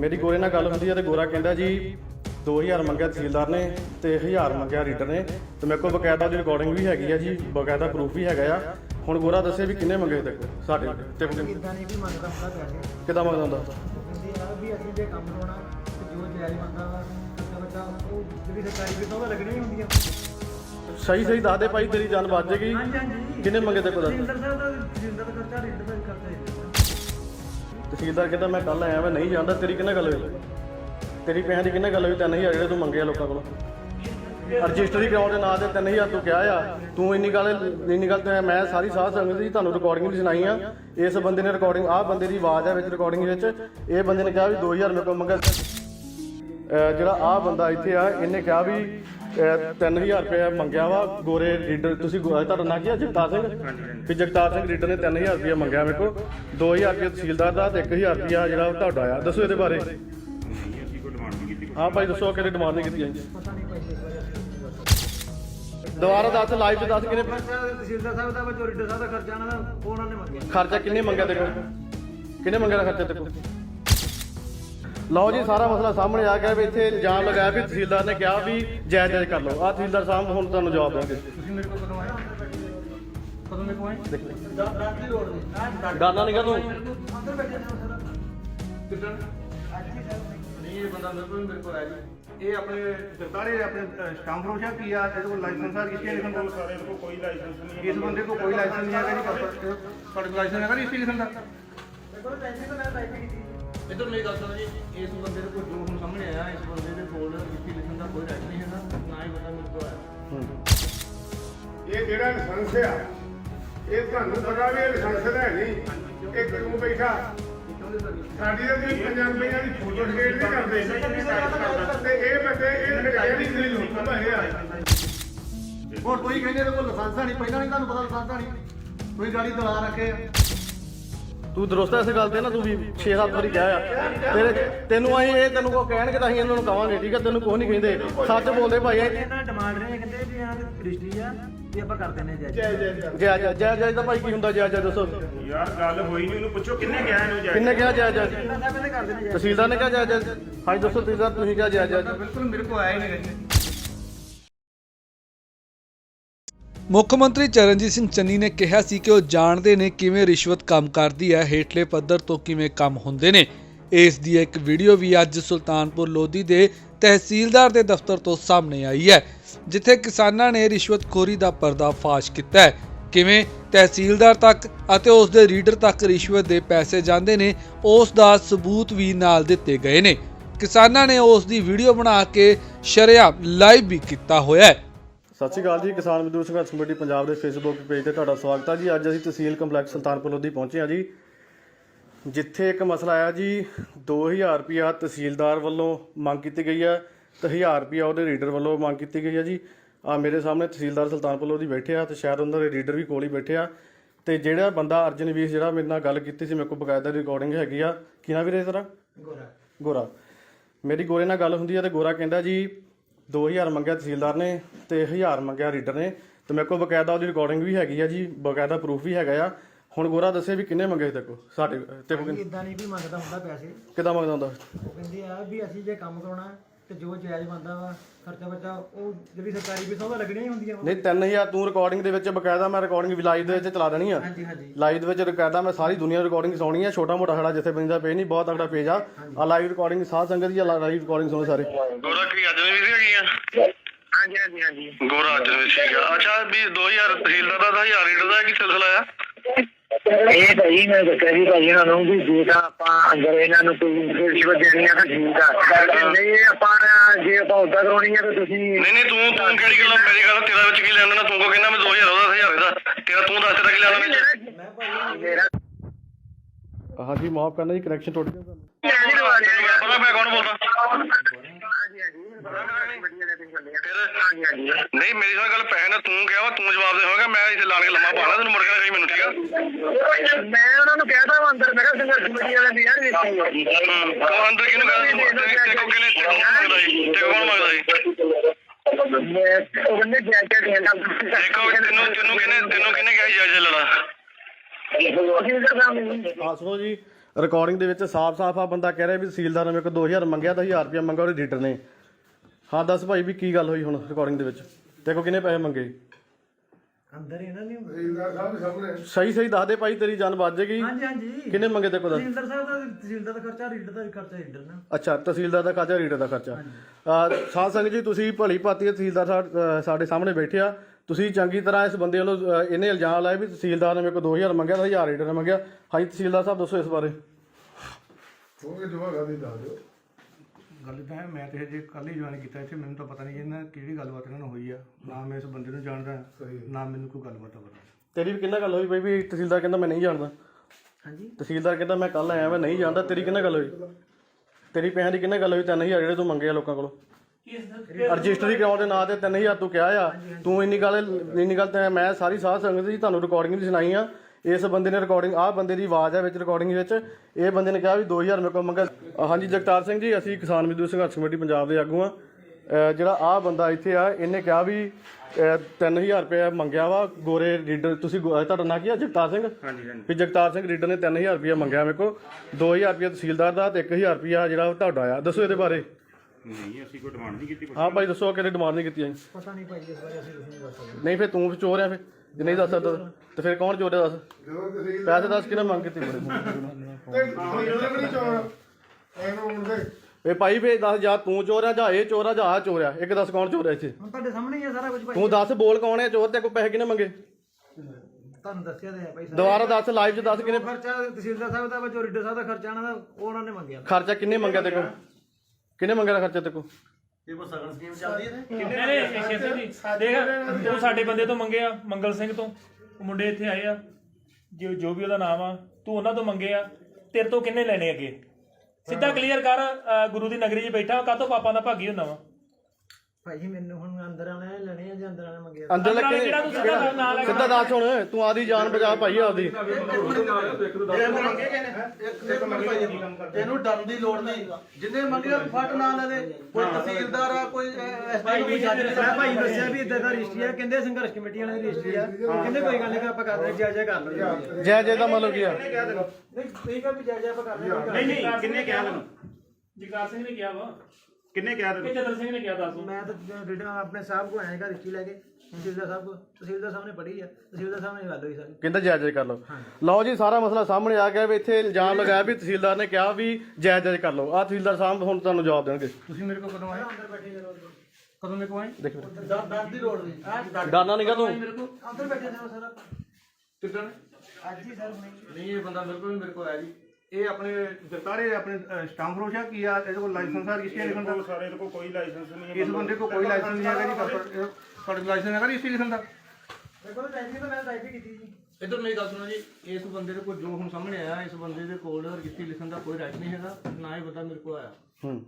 ਮੇਰੀ ਗੋਰੇ ਨਾਲ ਗੱਲ ਹੁੰਦੀ ਹੈ ਤੇ ਗੋਰਾ ਕਹਿੰਦਾ ਜੀ 2000 ਮੰਗਿਆ ਤਹਿਸੀਲਦਾਰ ਨੇ ਤੇ 1000 ਮੰਗਿਆ ਰੀਡਰ ਨੇ। ਤੇ ਮੇਰੇ ਕੋਲ ਬਕਾਇਦਾ ਉਹਦੀ ਰਿਕਾਰਡਿੰਗ ਵੀ ਹੈਗੀ ਆ ਜੀ ਬਕਾਇਦਾ ਪ੍ਰੂਫ ਵੀ ਹੈਗਾ ਆ। ਹੁਣ ਗੋਰਾ ਦੱਸੇ ਵੀ ਕਿੰਨੇ ਮੰਗੇ ਤੇ ਸਾਡੇ ਤੇ ਇਦਾਂ ਨਹੀਂ ਵੀ ਮੰਗਦਾ ਹੁੰਦਾ ਪੈਸੇ ਕਿਦਾਂ ਮੰਗਦਾ ਹੁੰਦਾ? ਆ ਵੀ ਅਸੀਂ ਜੇ ਕੰਮ ਕਰਾਉਣਾ ਤੇ ਜੋ ਜਾਇਜ਼ ਮੰਗਦਾ ਵਾ ਖਰਚਾ ਬੱਚਾ ਉਹ ਜਿਹੜੀ ਸਰਕਾਰੀ ਫੀਸਾਂ ਉਹ ਲੱਗਣੀਆਂ ਹੀ ਹੁੰਦੀਆਂ ਸਹੀ ਸਹੀ ਦੱਸ ਦੇ ਭਾਈ ਤੇਰੀ ਜਾਨ ਬਚ ਹਾਂਜੀ ਹਾਂਜੀ। ਕਿੰਨੇ ਮੰਗੇ ਤੇ ਕੋਲ? ਜਿੰਦਰ ਸਾਹਿਬ ਦਾ ਜਿੰਦਰ ਦਾ ਖਰਚਾ ਤਹਿਸੀਲਦਾਰ ਕਹਿੰਦਾ ਮੈਂ ਕੱਲ ਆਇਆ ਮੈਂ ਨਹੀਂ ਜਾਣਦਾ, ਤੇਰੀ ਕਿੰਨਾ ਗੱਲ ਹੋਈ? ਤੇਰੀ ਪੈਸਿਆਂ ਦੀ ਕਿੰਨਾ ਗੱਲ ਹੋਈ? 3000 ਜਿਹੜੇ ਤੂੰ ਮੰਗੇ ਆ ਲੋਕਾਂ ਕੋਲੋਂ। ਰਜਿਸਟਰੀ ਕਰਾਉਣ ਦੇ ਨਾਂ ਤੇ 3000 ਤੂੰ ਕਿਹਾ ਆ, ਤੂੰ ਇੰਨੀ ਗੱਲ ਇੰਨੀ ਗੱਲ ਤੇ ਮੈਂ ਸਾਰੀ ਸਾਹ ਸੰਗਤ ਦੀ ਤੁਹਾਨੂੰ ਰਿਕਾਰਡਿੰਗ ਵੀ ਸੁਣਾਈ ਆ। ਇਸ ਬੰਦੇ ਨੇ ਰਿਕਾਰਡਿੰਗ ਆਹ ਬੰਦੇ ਦੀ ਆਵਾਜ਼ ਆ ਵਿੱਚ ਰਿਕਾਰਡਿੰਗ ਵਿੱਚ। ਇਹ ਬੰਦੇ ਨੇ ਕਿਹਾ ਵੀ 2000 ਮੇਰੇ ਕੋਲ ਮੰਗਿਆ ਅਹ ਜਿਹੜਾ ਆਹ ਬੰਦਾ ਇੱਥੇ ਆ ਇਹਨੇ ਕਿਹਾ ਵੀ ਅਹ 3000 ਰੁਪਏ ਮੰਗਿਆ ਵਾ ਗੋਰੇ ਲੀਡਰ ਤੁਸੀਂ ਗੋ- ਤੁਹਾਡਾ ਨਾਂ ਕੀ ਆ? ਜਗਤਾਰ ਸਿੰਘ? ਵੀ ਜਗਤਾਰ ਸਿੰਘ ਲੀਡਰ ਨੇ 3000 ਰੁਪਏ ਮੰਗਿਆ ਮੇਰੇ ਕੋਲ। 2000 ਰੁਪਏ ਤਹਿਸੀਲਦਾਰ ਦਾ ਤੇ 1000 ਰੁਪਏ ਜਿਹੜਾ ਤੁਹਾਡਾ ਆ। ਦੱਸੋ ਇਹਦੇ ਬਾਰੇ। ਹਾਂ ਭਾਈ ਦੱਸੋ ਕਿਹੜੀ ਡਿਮਾਂਡ ਨਹੀਂ ਕੀਤੀ ਹੈ ਦੁਬਾਰਾ ਦੱਸ ਲਾਈਵ 'ਚ ਦੱਸ ਕਿੰਨੇ ਤਹਿਸੀਲਦਾਰ ਸਾਹਿਬ ਦਾ ਰੀਡਰ ਸਾਹਿਬ ਦਾ ਖਰਚਾ ਉਹਨਾਂ ਦਾ ਉਹਨਾਂ ਨੇ ਮੰਗਿਆ। ਖਰਚਾ ਕਿੰਨੇ ਮੰਗਿਆ ਤੇ ਕੋਲ? ਕਿੰਨੇ ਮੰਗਿਆ ਦਾ ਖਰਚਾ ਤੇ ਕੋਲ? ਲਓ ਜੀ ਸਾਰਾ ਮਸਲਾ ਸਾਹਮਣੇ ਆ ਗਿਆ ਵੀ ਇੱਥੇ ਇਲਜ਼ਾਮ ਲਗਾਇਆ ਵੀ ਤਹਿਸੀਲਦਾਰ ਨੇ ਕਿਹਾ ਵੀ ਜਾਇਜ਼ ਜਾਇਜ਼ ਕਰ ਲਓ। ਆਹ ਤਹਿਸੀਲਦਾਰ ਸਾਹਿਬ ਹੁਣ ਤੁਹਾਨੂੰ ਜਵਾਬ ਦੇਣਗੇ। ਤੁਸੀਂ ਮੇਰੇ ਕੋਲ ਕਦੋਂ ਆਏ? ਕਦੋਂ ਮੇਰੇ ਕੋਲ ਆਏ? ਰਾਤ ਦੀ ਰੋਡ ਦੇ ਡਰਨਾ ਨਹੀਂ। ਗਾ ਤੂੰ? ਅੰਦਰ ਬੈਠੇ ਨੇ ਸਰ। ਕਿੱਦਾਂ? ਅੱਜ ਹੀ ਸਰ ਨਹੀਂ ਇਹ ਬੰਦਾ ਮੇਰੇ ਕੋਲ ਮੇਰੇ ਕੋਲ ਆਇਆ ਜੀ ਇਹ ਆਪਣੇ ਸਰਕਾਰੀ ਆਪਣੇ ਸਟਾਂਪ ਰੋਸ਼ਾ ਕੀ ਆ? ਇਹਦੇ ਕੋਲ ਲਾਇਸੈਂਸ ਆ ਕਿਸੇ ਲਿਖਣ ਦਾ ਸਾਰੇ ਕੋਲ ਕੋਈ ਲਾਇਸੈਂਸ ਨਹੀਂ ਇਸ ਬੰਦੇ ਕੋਲ ਕੋਈ ਲਾਇਸੈਂਸ ਨਹੀਂ ਹੈਗਾ ਜੀ ਤੁਹਾਡੇ ਕੋਲ ਲਾਇਸੈਂਸ ਹੈਗਾ ਜੀ ਇਸ ਲਿਖਣ ਦਾ ਮੇਰੇ ਕੋਲ ਪੈਸੇ ਤਾਂ ਮੈਂ ਟਾਈਪ ਕੀਤੀ ਇਧਰ ਮੇਰੀ ਗੱਲ ਸੁਣੋ ਜੀ ਇਸ ਬੰਦੇ ਦੇ ਕੋਲ ਜੋ ਹੁਣ ਸਾਹਮਣੇ ਆਇਆ ਇਸ ਬੰਦੇ ਦੇ ਕੋਲ ਇਸ ਲਿਖਣ ਦਾ ਕੋਈ ਰਾਈਟ ਨਹੀਂ ਹੈਗਾ ਨਾ ਹੀ ਬੰਦਾ ਮੇਰੇ ਕੋਲ ਆਇਆ। ਇਹ ਜਿਹੜਾ ਲਾਇਸੈਂਸ ਆ ਇਹ ਤੁਹਾਨੂੰ ਪਤਾ ਵੀ ਇਹ ਲਾਇਸੈਂਸ ਹੈ ਨਹੀਂ। ਇਹ ਕਿਉਂ ਬੈਠਾ। ਸਾਡੀ ਤਾਂ ਜੀ ਪੰਜਾਬੀਆਂ ਦੀ ਫੋਟੋ ਸਟੇਟ ਨਹੀਂ ਕਰਦੇ। ਤੇ ਇਹ ਬੰਦੇ ਇਹ ਕਿਹੜੀ ਦਲੀਲ ਹੁੰਦਾ ਇਹ ਆ। ਹੁਣ ਕੋਈ ਕਹਿੰਦੇ ਇਹਦੇ ਕੋਲ ਲਾਇਸੈਂਸ ਨਹੀਂ ਪਹਿਲਾਂ ਨਹੀਂ ਤੁਹਾਨੂੰ ਪਤਾ ਲਾਇਸੈਂਸ ਨਹੀਂ। ਕੋਈ ਗਾੜੀ ਦਲਾ ਰੱਖੇ ਆ। ਤੂੰ ਦਰੁਸਤ ਐ ਇਸ ਗੱਲ ਤੇ ਨਾ ਤੂੰ ਵੀ 6-7 ਵਾਰੀ ਕਿਹਾ ਆ। ਤੇਰੇ ਤੈਨੂੰ ਅਸੀਂ ਇਹ ਤੈਨੂੰ ਕੋ ਕਹਿਣਗੇ ਤਾਂ ਅਸੀਂ ਇਹਨਾਂ ਨੂੰ ਕਵਾਂਗੇ ਠੀਕ ਹੈ ਤੈਨੂੰ ਕੁਛ ਨਹੀਂ ਕਹਿੰਦੇ। ਸੱਚ ਬੋਲਦੇ ਭਾਈ ਇਹਨਾਂ ਡਿਮਾਂਡ ਰਹੇ ਕਹਿੰਦੇ ਵੀ ਆ ਰਜਿਸਟਰੀ ਆ ਵੀ ਆਪਾਂ ਕਰ ਦਿੰਦੇ ਜੈ ਜੈ ਜੈ ਜੈ ਜੈ ਦਾ ਭਾਈ ਕੀ ਹੁੰਦਾ ਜੈ ਜੈ ਦੱਸੋ? ਯਾਰ ਗੱਲ ਹੋਈ ਨਹੀਂ ਉਹਨੂੰ ਪੁੱਛੋ ਕਿੰਨੇ ਕਿਹਾ ਇਹਨੂੰ ਜਾਇਜ਼ ਕਿੰਨੇ ਕਿਹਾ ਜੈ ਜੈ ਜੈ ਤਹਿਸੀਲਦਾਰ ਨੇ ਕਿਹਾ ਜੈ ਜੈ ਹਾਂਜੀ ਦੱਸੋ ਤਹਿਸੀਲਦਾਰ ਤੁਸੀਂ ਕਿਹਾ ਜੈ ਜੈ ਬਿਲਕੁਲ ਮੇਰੇ ਕੋਲ ਆਇਆ ਹੀ ਨਹੀਂ ਮੁੱਖ ਮੰਤਰੀ ਚਰਨਜੀਤ ਸਿੰਘ ਚੰਨੀ ਨੇ ਕਿਹਾ ਸੀ ਕਿ ਉਹ ਜਾਣਦੇ ਨੇ ਕਿਵੇਂ ਰਿਸ਼ਵਤ ਕੰਮ ਕਰਦੀ ਹੈ, ਹੇਠਲੇ ਪੱਧਰ ਤੋਂ ਕਿਵੇਂ ਕੰਮ ਹੁੰਦੇ ਨੇ। ਇਸ ਦੀ ਇੱਕ ਵੀਡੀਓ ਵੀ ਅੱਜ ਸੁਲਤਾਨਪੁਰ ਲੋਧੀ ਦੇ ਤਹਿਸੀਲਦਾਰ ਦੇ ਦਫ਼ਤਰ ਤੋਂ ਸਾਹਮਣੇ ਆਈ ਹੈ, ਜਿੱਥੇ ਕਿਸਾਨਾਂ ਨੇ ਰਿਸ਼ਵਤਖੋਰੀ ਦਾ ਪਰਦਾਫਾਸ਼ ਕੀਤਾ ਹੈ। ਕਿਵੇਂ ਤਹਿਸੀਲਦਾਰ ਤੱਕ ਅਤੇ ਉਸ ਦੇ ਰੀਡਰ ਤੱਕ ਰਿਸ਼ਵਤ ਦੇ ਪੈਸੇ ਜਾਂਦੇ ਨੇ, ਉਸ ਦਾ ਸਬੂਤ ਵੀ ਨਾਲ ਦਿੱਤੇ ਗਏ ਨੇ। ਕਿਸਾਨਾਂ ਨੇ ਉਸ ਦੀ ਵੀਡੀਓ ਬਣਾ ਕੇ ਸ਼ਰੇਆਮ ਲਾਈਵ ਵੀ ਕੀਤਾ ਹੋਇਆ ਹੈ। ਸਤਿ ਸ਼੍ਰੀ ਅਕਾਲ ਜੀ ਕਿਸਾਨ ਮਜ਼ਦੂਰ ਸੰਘਰਸ਼ ਕਮੇਟੀ ਪੰਜਾਬ ਦੇ ਫੇਸਬੁੱਕ ਪੇਜ ਤੇ ਤੁਹਾਡਾ ਸਵਾਗਤ ਹੈ ਜੀ। ਅੱਜ ਅਸੀਂ ਤਹਿਸੀਲ ਕੰਪਲੈਕਸ ਸੁਲਤਾਨਪੁਰ ਲੋਧੀ ਪਹੁੰਚੇ ਹਾਂ ਜੀ ਜਿੱਥੇ ਇੱਕ ਮਸਲਾ ਆਇਆ ਜੀ 2000 ਰੁਪਿਆ ਤਹਿਸੀਲਦਾਰ ਵੱਲੋਂ ਮੰਗ ਕੀਤੀ ਗਈ ਹੈ ਤੇ 1000 ਰੁਪਿਆ ਉਹਦੇ ਰੀਡਰ ਵੱਲੋਂ ਮੰਗ ਕੀਤੀ ਗਈ ਹੈ ਜੀ। ਆ ਮੇਰੇ ਸਾਹਮਣੇ ਤਹਿਸੀਲਦਾਰ ਸੁਲਤਾਨਪੁਰ ਲੋਧੀ ਬੈਠੇ ਆ ਤੇ ਸ਼ਾਇਦ ਉਹਨਾਂ ਦੇ ਰੀਡਰ ਵੀ ਕੋਲ ਹੀ ਬੈਠੇ ਆ। ਤੇ ਜਿਹੜਾ ਬੰਦਾ ਅਰਜਨ ਵੀਰ ਜਿਹੜਾ ਮੇਰੇ ਨਾਲ ਗੱਲ ਕੀਤੀ ਸੀ ਮੇਰੇ ਕੋਲ ਬਕਾਇਦਾ ਰਿਕਾਰਡਿੰਗ ਹੈਗੀ ਆ। ਕੀ ਨਾ ਵੀਰੇ ਤੇਰਾ? ਗੋਰਾ। ਗੋਰਾ। ਮੇਰੀ ਗੋਰੇ ਨਾਲ ਗੱਲ ਹੁੰਦੀ ਹੈ ਤੇ ਗੋਰਾ ਕਹਿੰਦਾ ਜੀ 2000 ਮੰਗਿਆ ਤਹਿਸੀਲਦਾਰ ਨੇ ਤੇ 1000 ਮੰਗਿਆ ਰੀਡਰ ਨੇ। ਤੇ ਮੇਰੇ ਕੋਲ ਬਕਾਇਦਾ ਉਹਦੀ ਰਿਕਾਰਡਿੰਗ ਵੀ ਹੈਗੀ ਆ ਜੀ ਬਕਾਇਦਾ ਪ੍ਰੂਫ ਵੀ ਹੈਗਾ ਆ। ਹੁਣ ਗੋਰਾ ਦੱਸੇ ਵੀ ਕਿੰਨੇ ਮੰਗੇ ਤੇ ਕੋ ਸਾਡੇ ਤੇ ਇਦਾਂ ਨਹੀਂ ਵੀ ਮੰਗਦਾ ਹੁੰਦਾ ਪੈਸੇ। ਕਿਦਾਂ ਮੰਗਦਾ ਹੁੰਦਾ? ਉਹ ਕਹਿੰਦੇ ਆ ਵੀ ਅਸੀਂ ਜੇ ਕੰਮ ਕਰਾਉਣਾ ਤੇ ਜੋ ਜਾਇਜ਼ ਬੰਦਾ ਵਾ ਖਰਚਾ ਬੱਚਾ ਉਹ ਜਿਹੜੀ ਸਰਕਾਰੀ ਫੀਸਾਂ ਉਹ ਤਾਂ ਲੱਗਣੀਆਂ ਹੀ ਹੁੰਦੀਆਂ। ਵਾ। ਨਹੀਂ 3000 ਤੂੰ ਰਿਕਾਰਡਿੰਗ ਦੇ ਵਿੱਚ ਬਕਾਇਦਾ ਮੈਂ ਰਿਕਾਰਡਿੰਗ ਵੀ ਲਾਈਵ ਦੇ ਵਿੱਚ ਚਲਾ ਦੇਣੀ ਆ। ਹਾਂਜੀ ਹਾਂਜੀ। ਲਾਈਵ ਦੇ ਵਿੱਚ ਰਿਕਾਰਡਾ ਮੈਂ ਸਾਰੀ ਦੁਨੀਆ ਰਿਕਾਰਡਿੰਗ ਸੁਣਨੀ ਆ। ਛੋਟਾ ਮੋਟਾ ਖੜਾ ਜਿੱਥੇ ਬੰਦਾ ਪੇਜ ਨਹੀਂ ਬਹੁਤ ਤਗੜਾ ਪੇਜ ਆ। ਆ ਲਾਈਵ ਰਿਕਾਰਡਿੰਗ ਸਾਧ ਸੰਗਤ ਦੀ ਲਾਈਵ ਰਿਕਾਰਡਿੰਗ ਸੁਣੋ ਸਾਰੇ। ਗੋਰਾ ਕੀ ਅੱਜ ਵੀ ਹੈਗੀ ਆ? ਹਾਂਜੀ ਹਾਂਜੀ ਹਾਂਜੀ। ਗੋਰਾ ਅੱਜ ਵੀ ਸੀਗਾ। ਅੱਛਾ ਵੀ 2000 ਤਹਿਸੀਲਦਾਰ ਦਾ 1000 ਰੀਡਰ ਦਾ ਕੀ ਸਿਲਸਿਲਾ ਆ ਇਹ ਭਾਈ ਮੈਂ ਦੱਸਿਆ ਸੀ ਭਾਈ ਇਹਨਾਂ ਨੂੰ ਵੀ ਜੇ ਤਾਂ ਆਪਾਂ ਅੰਦਰ ਇਹਨਾਂ ਨੂੰ ਕੋਈ ਰਿਸ਼ਵਤ ਦੇਣੀ ਆ ਤਾਂ ਠੀਕ ਆ। ਨਹੀਂ ਆਪਾਂ ਜੇ ਆਪਾਂ ਉਦਾਂ ਕਰਾਉਣੀ ਆ ਤਾਂ ਤੁਸੀਂ ਨਹੀਂ ਨਹੀਂ ਤੂੰ ਤੂੰ ਕਿਹੜੀ ਗੱਲ ਮੇਰੀ ਗੱਲ ਤੇਰਾ ਵਿੱਚ ਕੀ ਲੈਣਾ ਤੂੰ ਕੋ ਕਹਿੰਦਾ ਮੈਂ 2000 ਉਹਦਾ 1000 ਇਹਦਾ। ਤੇਰਾ ਤੂੰ ਦੱਸ ਤੇਰਾ ਕੀ ਲੈਣਾ ਵਿੱਚ? ਮੇਰਾ ਹਾਂਜੀ ਮਾਫ ਕਰਨਾ ਜੀ ਕਨੈਕਸ਼ਨ ਟੁੱਟ ਗਿਆ ਤੁਹਾਨੂੰ ਮੈਂ ਮੈਂ ਪਤਾ ਮੈਂ ਕੌਣ ਬੋਲਦਾ? ਨਹੀਂ ਮੇਰੀ ਨਾਲ ਗੱਲ ਪੈਸੇ ਨਾ ਤੂੰ ਕਿਹਾ ਵਾ ਤੂੰ ਜਵਾਬ ਦੇ ਹੋਗਾ ਮੈਂ ਇੱਥੇ ਲਾਣ ਕੇ ਲੰਮਾ ਪਾਣਾ ਤੈਨੂੰ ਮੁੜ ਕੇ ਕਹੀ ਮੈਨੂੰ ਠੀਕ ਆ? ਮੈਂ ਉਹਨਾਂ ਨੂੰ ਕਹਿਤਾ ਵਾ ਅੰਦਰ ਮੈਂ ਕਿਹਾ ਸੰਘਰਸ਼ ਕਮੇਟੀ ਵਾਲਿਆਂ ਦੀ ਯਾਰ ਹੂੰ ਤੂੰ ਅੰਦਰ ਕਿਹਨੂੰ ਕਹਿੰਦਾ ਤੇ ਕੋ ਕਿਨੇ ਤੇ ਕੌਣ ਮੰਗਦਾ ਤੇ ਕੌਣ ਜੈ ਜੈ ਕਹਿੰਦਾ ਦੇਖੋ ਤੈਨੂੰ ਤੈਨੂੰ ਕਿਨੇ ਤੈਨੂੰ ਕਿਨੇ ਕਿਹਾ ਜਾਇਜ਼ ਲੜਾ ਤਾਂ ਜੀ ਰਿਕਾਰਡਿੰਗ ਦੇ ਵਿੱਚ ਸਾਫ਼-ਸਾਫ਼ ਆ ਬੰਦਾ ਕਹਿ ਰਿਹਾ ਵੀ ਤਹਿਸੀਲਦਾਰ ਨੇ ਮੇਰੇ ਕੋਲ 2000 ਮੰਗਿਆ ਤਾਂ 1000 ਰੁਪਇਆ ਮੰਗਾ ਉਹਦੇ ਰੀਡਰ ਨੇ। ਹਾਂ ਦੱਸ ਭਾਈ ਵੀ ਕੀ ਗੱਲ ਹੋਈ ਹੁਣ ਰਿਕਾਰਡਿੰਗ ਦੇ ਵਿੱਚ? ਤੇ ਕੋ ਕਿੰਨੇ ਪੈਸੇ ਮੰਗੇ। ਅੰਦਰ ਇਹਨਾਂ ਨੇ ਤਹਿਸੀਲਦਾਰ ਸਾਹਿਬ ਦੇ ਸਾਹਮਣੇ। ਸਹੀ ਸਹੀ ਦੱਸ ਦੇ ਭਾਈ ਤੇਰੀ ਜਾਨ ਬਚ ਜਾਏਗੀ। ਹਾਂਜੀ ਹਾਂਜੀ। ਕਿੰਨੇ ਮੰਗੇ ਤੇ? ਕੋ ਦੱਸ ਤਹਿਸੀਲਦਾਰ ਸਾਹਿਬ ਦਾ ਤਹਿਸੀਲਦਾਰ ਦਾ ਖਰਚਾ ਰੀਡਰ ਦਾ ਵੀ ਖਰਚਾ ਰੀਡਰ ਨਾ ਅੱਛਾ ਤਹਿਸੀਲਦਾਰ ਦਾ ਖਰਚਾ ਰੀਡਰ ਦਾ ਖਰਚਾ। ਆ ਸਾਧ ਸੰਗਤ ਜੀ ਤੁਸੀਂ ਭਲੀ ਭਾਤੀ ਤਹਿਸੀਲਦਾਰ ਸਾਹਿਬ, ਸਾਡੇ ਸਾਹਮਣੇ ਬੈਠੇ ਆ। ਤੁਸੀਂ ਚੰਗੀ ਤਰ੍ਹਾਂ ਇਸ ਬੰਦੇ ਵੱਲੋਂ ਇਹਨੇ ਇਲਜ਼ਾਮ ਲਾਇਆ ਵੀ ਤਹਿਸੀਲਦਾਰ ਨੇ ਮੇਰੇ ਕੋਲ 2000 ਮੰਗਿਆ ਤਾਂ 1000 ਰੀਡਰ ਨੇ ਮੰਗਿਆ। ਹਾਂਜੀ ਤਹਿਸੀਲਦਾਰ ਸਾਹਿਬ ਦੱਸੋ ਇਸ ਬਾਰੇ। ਉਹ ਜੋ ਹੈਗਾ ਦੀ ਦੱਸ ਦਿਓ। ਗੱਲ ਤਾਂ ਹੈ ਮੈਂ ਤੇ ਜੇ ਕੱਲ ਹੀ ਜੁਆਇਨ ਕੀਤਾ ਇੱਥੇ ਮੈਨੂੰ ਤਾਂ ਪਤਾ ਨਹੀਂ ਇਹਨਾਂ ਕਿਹੜੀ ਗੱਲਬਾਤ ਇਹਨਾਂ ਨਾਲ ਹੋਈ ਆ। ਨਾ ਮੈਂ ਇਸ ਬੰਦੇ ਨੂੰ ਜਾਣਦਾ ਨਾ ਮੈਨੂੰ ਕੋਈ ਗੱਲਬਾਤ ਦਾ ਪਤਾ। ਤੇਰੀ ਵੀ ਕਿੰਨਾ ਗੱਲ ਹੋਈ ਬਈ ਵੀ ਤਹਿਸੀਲਦਾਰ ਕਹਿੰਦਾ ਮੈਂ ਨਹੀਂ ਜਾਣਦਾ। ਹਾਂਜੀ। ਤਹਿਸੀਲਦਾਰ ਕਹਿੰਦਾ ਮੈਂ ਕੱਲ ਆਇਆ ਮੈਂ ਨਹੀਂ ਜਾਣਦਾ ਤੇਰੀ ਕਿੰਨਾ ਗੱਲ ਹੋਈ? ਤੇਰੀ ਪੈਸਿਆਂ ਦੀ ਕਿੰਨਾ ਗੱਲ ਹੋਈ? 3000 ਜਿਹੜੇ ਤੂੰ ਮੰਗੇ ਆ ਲੋਕਾਂ ਕੋਲੋਂ। ਰਜਿਸਟਰੀ ਕਰਾਉਣ ਦੇ ਨਾਂ ਤੇ 3000 ਤੂੰ ਕਿਹਾ ਆ। ਤੂੰ ਇੰਨੀ ਗੱਲ ਇੰਨੀ ਗੱਲ ਤੇ ਮੈਂ ਸਾਰੀ ਸਾਧ ਸੰਗਤ ਜੀ ਤੁਹਾਨੂੰ ਰਿਕਾਰਡਿੰਗ ਵੀ ਸੁਣਾਈ ਆ। ਇਸ ਬੰਦੇ ਨੇ ਰਿਕਾਰਡਿੰਗ ਆਹ ਬੰਦੇ ਦੀ ਆਵਾਜ਼ ਆ ਵਿੱਚ ਰਿਕਾਰਡਿੰਗ ਵਿੱਚ। ਇਹ ਬੰਦੇ ਨੇ ਕਿਹਾ ਵੀ 2000 ਮੇਰੇ ਕੋਲ ਮੰਗਾ ਹਾਂਜੀ ਜਗਤਾਰ ਸਿੰਘ ਜੀ ਅਸੀਂ ਕਿਸਾਨ ਮਜ਼ਦੂਰ ਸੰਘਰਸ਼ ਕਮੇਟੀ ਪੰਜਾਬ ਦੇ ਆਗੂ ਆ ਜਿਹੜਾ ਆਹ ਬੰਦਾ ਇੱਥੇ ਆ ਇਹਨੇ ਕਿਹਾ ਵੀ ਅ, 3000 ਰੁਪਏ ਮੰਗਿਆ ਵਾ ਗੋਰੇ ਰੀਡਰ ਤੁਸੀਂ ਗੋ- ਤੁਹਾਡਾ ਨਾਂ ਕੀ ਆ ਜਗਤਾਰ ਸਿੰਘ? ਹਾਂਜੀ ਹਾਂਜੀ। ਵੀ ਜਗਤਾਰ ਸਿੰਘ ਰੀਡਰ ਨੇ 3000 ਰੁਪਏ ਮੰਗਿਆ ਮੇਰੇ ਕੋਲ। 2000 ਰੁਪਏ ਤਹਿਸੀਲਦਾਰ ਦਾ ਤੇ 1000 ਰੁਪਏ ਜਿਹੜਾ ਤੁਹਾਡਾ ਆ। ਦੱਸੋ ਇਹਦੇ ਬਾਰੇ। ਨਹੀਂ ਅਸੀਂ ਕੋਈ ਡਿਮਾਂਡ ਨਹੀਂ ਕੀਤੀ ਹਾਂ ਭਾਈ ਦੱਸੋ ਕਿਹੜੇ ਡਿਮਾਂਡ ਨਹੀਂ ਕੀਤੀ ਅਸੀਂ? ਪਤਾ ਨਹੀਂ ਭਾਈ ਇਸ ਬਾਰੇ ਅਸੀਂ ਕੁਝ ਨਹੀਂ ਦੱਸ ਸਕਦੇ। ਨਹੀਂ ਫਿਰ ਤੂੰ ਚੋਰ ਆ ਫਿਰ। ਜੇ ਨਹੀਂ ਦੱਸ ਸਕਦਾ ਤੇ ਫਿਰ ਕੌਣ ਚੋਰ ਆ ਦੱਸ? ਜਦੋਂ ਪੈਸੇ ਦੱਸ ਕਿਹਨੇ ਮੰਗ ਕੀਤੀ ਬੜੇ? ਤੇ ਤਹਿਸੀਲਦਾਰ ਵੀ ਨਹੀਂ ਚੋਰ? ਇਹਨੂੰ ਹੁਣ ਦੇ ਵੇ ਭਾਈ ਫੇ ਦੱਸ ਜਾਂ ਤੂੰ ਚੋਰ ਆ ਜਾਂ ਇਹ ਚੋਰ ਆ ਜਾਂ ਆ ਚੋਰ ਆ। ਇੱਕ ਦੱਸ ਕੌਣ ਚੋਰ ਆ ਇੱਥੇ? ਹੁਣ ਤੁਹਾਡੇ ਸਾਹਮਣੇ ਹੀ ਹੈ ਸਾਰਾ ਕੁਝ ਭਾਈ। ਤੂੰ ਦੱਸ ਬੋਲ ਕੌਣ ਹੈ ਚੋਰ ਤੇ ਕੋ ਪੈਸੇ ਕਿਹਨੇ ਮੰਗੇ? ਤੁਹਾਨੂੰ ਦੱਸਿਆ ਤਾਂ ਹੈ ਭਾਈ ਦੁਬਾਰਾ ਦੱਸ ਲਾਈਵ 'ਚ ਦੱਸ ਕਿਹਨੇ ਖਰਚਾ ਤਹਿਸੀਲਦਾਰ ਸਾਹਿਬ ਦਾ ਵਾ, ਜੋ ਰੀਡਰ ਸਾਹਿਬ ਦਾ ਖਰਚਾ ਉਹਨਾਂ ਦਾ ਉਹ ਉਹਨਾਂ ਨੇ ਮੰਗਿਆ। ਖਰਚਾ ਕਿੰਨੇ ਮੰਗਿਆ ਤੇ ਕੋ ਕਿੰਨੇ ਮੰਗਿਆ ਦਾ ਖਰਚਾ ਤੇ ਕੋ ਕਿੰਨੇ ਨੇ ਸ਼ੇਸ਼ੇ ਜੀ ਦੇਖ ਤੂੰ ਸਾਡੇ ਬੰਦੇ ਤੋਂ ਮੰਗਿਆ ਮੰਗਲ ਸਿੰਘ ਤੋਂ। ਉਹ ਮੁੰਡੇ ਇੱਥੇ ਆਏ ਆ। ਜੋ ਜੋ ਵੀ ਉਹਦਾ ਨਾਮ ਆ ਤੂੰ ਉਹਨਾਂ ਤੋਂ ਮੰਗੇ ਆ ਤੇਰੇ ਤੋਂ ਕਿੰਨੇ ਲੈਣੇ ਅੱਗੇ? ਸਿੱਧਾ ਕਲੀਅਰ ਕਰ ਗੁਰੂ ਦੀ ਨਗਰੀ 'ਚ ਬੈਠਾ ਕਾਹਤੋਂ ਪਾਪਾਂ ਦਾ ਭਾਗੀ ਹੁੰਦਾ ਵਾ? ਭਾਈ ਮੈਨੂੰ ਹੁਣ ਅੰਦਰ ਆਉਣੇ ਲੈਣੇ ਆ ਜਾਂ ਅੰਦਰ ਆਉਣੇ ਮੰਗਿਆ ਅੰਦਰ ਵਾਲੇ ਲੱਗੇ ਕਿਹੜਾ ਤੂੰ ਸਿੱਧਾ ਨਾਂ ਲੈ ਕੇ ਸਿੱਧਾ ਦੱਸ ਹੁਣ ਤੂੰ ਆਦੀ ਜਾਨ ਬਚਾ ਭਾਈ ਆਪਦੀ। ਇਹਨੂੰ ਡਰਨ ਦੀ ਲੋੜ ਨਹੀਂ। ਜਿੰਨੇ ਮੰਗਿਆ ਫਟ ਨਾ ਲੈ ਦੇ ਕੋਈ ਤਹਿਸੀਲਦਾਰ ਆ ਕੋਈ ਐਸਪੀ ਕੋਈ ਜੱਜ ਨਹੀਂ ਮੈਂ ਭਾਈ ਦੱਸਿਆ ਵੀ ਇਦਾਂ ਦਾ ਰਜਿਸਟਰੀ ਆ ਕਹਿੰਦੇ ਸੰਘਰਸ਼ ਕਮੇਟੀ ਵਾਲਿਆਂ ਦੀ ਰਜਿਸਟਰੀ ਆ। ਕਹਿੰਦੇ ਕੋਈ ਗੱਲ ਨਹੀਂ ਆਪਾਂ ਕਰਦੇ ਜਾਇਜ਼ਾ ਕਰ ਲਓ ਜੀ। ਜੈ ਜੈ ਦਾ ਮਤਲਬ ਕੀ ਆ? ਨਹੀਂ ਠੀਕ ਆ ਵੀ ਜਾਇਜ਼ਾ ਆਪਾਂ ਕਰ ਲਓ ਨਹੀਂ ਨਹੀਂ ਕਿੰਨੇ ਕਿਹਾ ਤੈਨੂੰ? ਜਗਤਾਰ ਸਿੰਘ ਨੇ ਕਿਹਾ ਵਾ। ਕਿੰਨੇ ਕਿਹਾ ਤੈਨੂੰ? ਚੰਦਰ ਸਿੰਘ ਨੇ ਕਿਹਾ ਦੱਸ ਮੈਂ ਤਾਂ ਰੀਡਰ ਆਪਣੇ ਸਾਹਿਬ ਕੋ ਆਇਆ ਹੈਗਾ ਰਜਿਸਟਰੀ ਲੈ ਕੇ। ਤਹਿਸੀਲਦਾਰ ਸਾਹਿਬ ਕੋ ਤਹਿਸੀਲਦਾਰ ਸਾਹਿਬ ਨੇ ਪੜ੍ਹੀ ਆ। ਤਹਿਸੀਲਦਾਰ ਸਾਹਿਬ ਨੇ ਗੱਲ ਹੋਈ ਸਾਰੀ। ਕਹਿੰਦਾ ਜਾਇਜ਼ ਜਾਇਜ਼ ਕਰ ਲਓ। ਲਓ ਜੀ ਸਾਰਾ ਮਸਲਾ ਸਾਹਮਣੇ ਆ ਗਿਆ ਵੀ ਇੱਥੇ ਇਲਜ਼ਾਮ ਲਗਾਇਆ ਵੀ ਤਹਿਸੀਲਦਾਰ ਨੇ ਕਿਹਾ ਵੀ ਜਾਇਜ਼ ਜਾਇਜ਼ ਕਰ ਲਓ। ਆ ਤਹਿਸੀਲਦਾਰ ਸਾਹਿਬ ਹੁਣ ਤੁਹਾਨੂੰ ਜਵਾਬ ਦੇਣਗੇ। ਤੁਸੀਂ ਮੇਰੇ ਕੋਲ ਕਦੋਂ ਆਏ? ਕਦੋਂ ਮੇਰੇ ਕੋਲ ਆਏ? ਦੇਖ ਡਰ ਡਰ ਦੀ ਲੋੜ ਨਹੀਂ। ਆ ਡਰਨਾ ਨਹੀਂਗਾ ਤੂੰ? ਅੰਦਰ ਬੈਠੇ ਨੇ ਸਰ। ਕਿੱਦਾਂ? ਅੱਜ ਹੀ ਸਰ ਨਹੀਂ। ਨਹੀਂ ਇਹ ਬੰਦਾ ਮੇਰੇ ਕੋਲ ਮੇਰੇ ਕੋਲ ਆਇਆ ਜੀ। ਇਹ ਆਪਣੇ ਜਰਤਾਰੇ ਆਪਣੇ ਸਟਾਂਪ ਫਰੋਸ਼ਾ ਕੀ ਆ? ਇਹਦੇ ਕੋਲ ਲਾਇਸੈਂਸ ਆ ਰਜਿਸਟਰੀ ਲਿਖਣ ਦਾ? ਸਾਰੇ ਇਹਦੇ ਕੋਲ ਕੋਈ ਲਾਇਸੈਂਸ ਨਹੀਂ ਹੈ ਇਸ ਬੰਦੇ ਕੋਲ ਕੋਈ ਲਾਇਸੈਂਸ ਨਹੀਂ ਹੈਗਾ ਜੀ ਪਰ- ਤੁਹਾਡੇ ਲਾਇਸੈਂਸ ਹੈਗਾ ਰਜਿਸਟਰੀ ਲਿਖਣ ਦਾ? ਦੇਖੋ ਟਾਈਪਿੰਗ ਤਾਂ ਮੈਂ ਟਾਈਪ ਕੀਤੀ ਜੀ। ਇਧਰ ਮੇਰੀ ਗੱਲ ਸੁਣੋ ਜੀ ਇਸ ਬੰਦੇ ਦੇ ਕੋਲ ਜੋ ਹੁਣ ਸਾਹਮਣੇ ਆਇਆ ਇਸ ਬੰਦੇ ਦੇ ਕੋਲ ਰਜਿਸਟਰੀ ਲਿਖਣ ਦਾ ਕੋਈ ਰਾਈਟ ਨਹੀਂ ਹੈਗਾ ਨਾ ਇਹ ਬੰਦਾ ਮੇਰੇ ਕੋਲ ਆਇਆ। ਹੂੰ।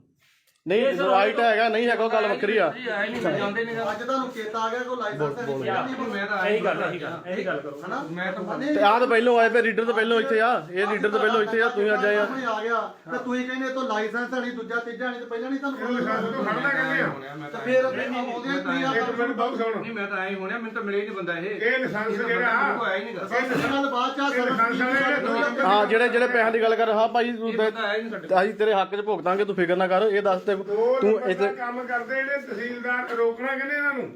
ਨਹੀਂ ਰਾਈਟ ਹੈਗਾ ਨਹੀਂ ਹੈਗਾ ਉਹ ਗੱਲ ਵੱਖਰੀ ਆ। ਜੀ ਆਇਆ ਨਹੀਂ ਮੈਂ ਜਾਂਦੇ ਨਹੀਂ ਅੱਜ ਤੁਹਾਨੂੰ ਚੇਤਾ ਆ ਗਿਆ ਕੋਈ ਲਾਇਸੈਂਸ ਹੈ ਨਹੀਂ ਹੁਣ ਮੈਂ ਤਾਂ ਇਹੀ ਗੱਲ ਇਹੀ ਗੱਲ ਇਹੀ ਗੱਲ ਕਰੋ। ਹਨਾ? ਮੈਂ ਤਾਂ ਨਹੀਂ ਤੇ ਆਹ ਤਾਂ ਪਹਿਲੋਂ ਆਏ ਪਏ ਰੀਡਰ ਤਾਂ ਪਹਿਲੋਂ ਇੱਥੇ ਆ। ਇਹ ਰੀਡਰ ਤਾਂ ਪਹਿਲੋਂ ਇੱਥੇ ਆ ਤੁਸੀਂ ਅੱਜ ਆਏ ਆ। ਆ ਗਿਆ। ਤੇ ਤੁਸੀਂ ਕਹਿੰਦੇ ਇਹ ਤੋਂ ਲਾਇਸੈਂਸ ਨਹੀਂ ਦੂਜਾ ਤੀਜਾ ਨਹੀਂ ਤੇ ਪਹਿਲਾਂ ਨਹੀਂ ਤੁਹਾਨੂੰ ਇਹ ਪਤਾ ਲਾਇਸੈਂਸ ਤੋਂ ਖੜਨਾ ਕਹਿੰਦੇ ਆ? ਤੇ ਫਿਰ ਆਉਂਦੇ ਤੁਸੀਂ ਆ ਇੱਕ ਮਿੰਟ ਬਹੁਤ ਸੁਣ। ਨਹੀਂ ਮੈਂ ਤਾਂ ਆਇਆ ਹੋਣਿਆ ਮੈਨੂੰ ਤਾਂ ਮਿਲਿਆ ਹੀ ਨਹੀਂ ਬੰਦਾ ਇਹ। ਇਹ ਲਾਇਸੈਂਸ ਜਿਹੜਾ ਆਇਆ ਨਾਲ ਬਾਅਦ ਚ ਆ ਹਾਂ ਜਿਹੜੇ ਜਿਹੜੇ ਪੈਸਿਆਂ ਦੀ ਗੱਲ ਕਰ ਹਾਂ ਭਾਈ ਤੂੰ ਅਸੀਂ ਤੇਰੇ ਹੱਕ 'ਚ ਭੁਗਤਾਂਗੇ ਤੂੰ ਫਿਕਰ ਨਾ ਕਰ ਇਹ ਦੱਸ ਤੇ ਤੂੰ ਇੱਥੇ ਕੰਮ ਕਰਦੇ ਜਿਹੜੇ ਤਹਿਸੀਲਦਾਰ ਰੋਕਣਾ ਕਹਿੰਦੇ ਇਹਨਾਂ ਨੂੰ?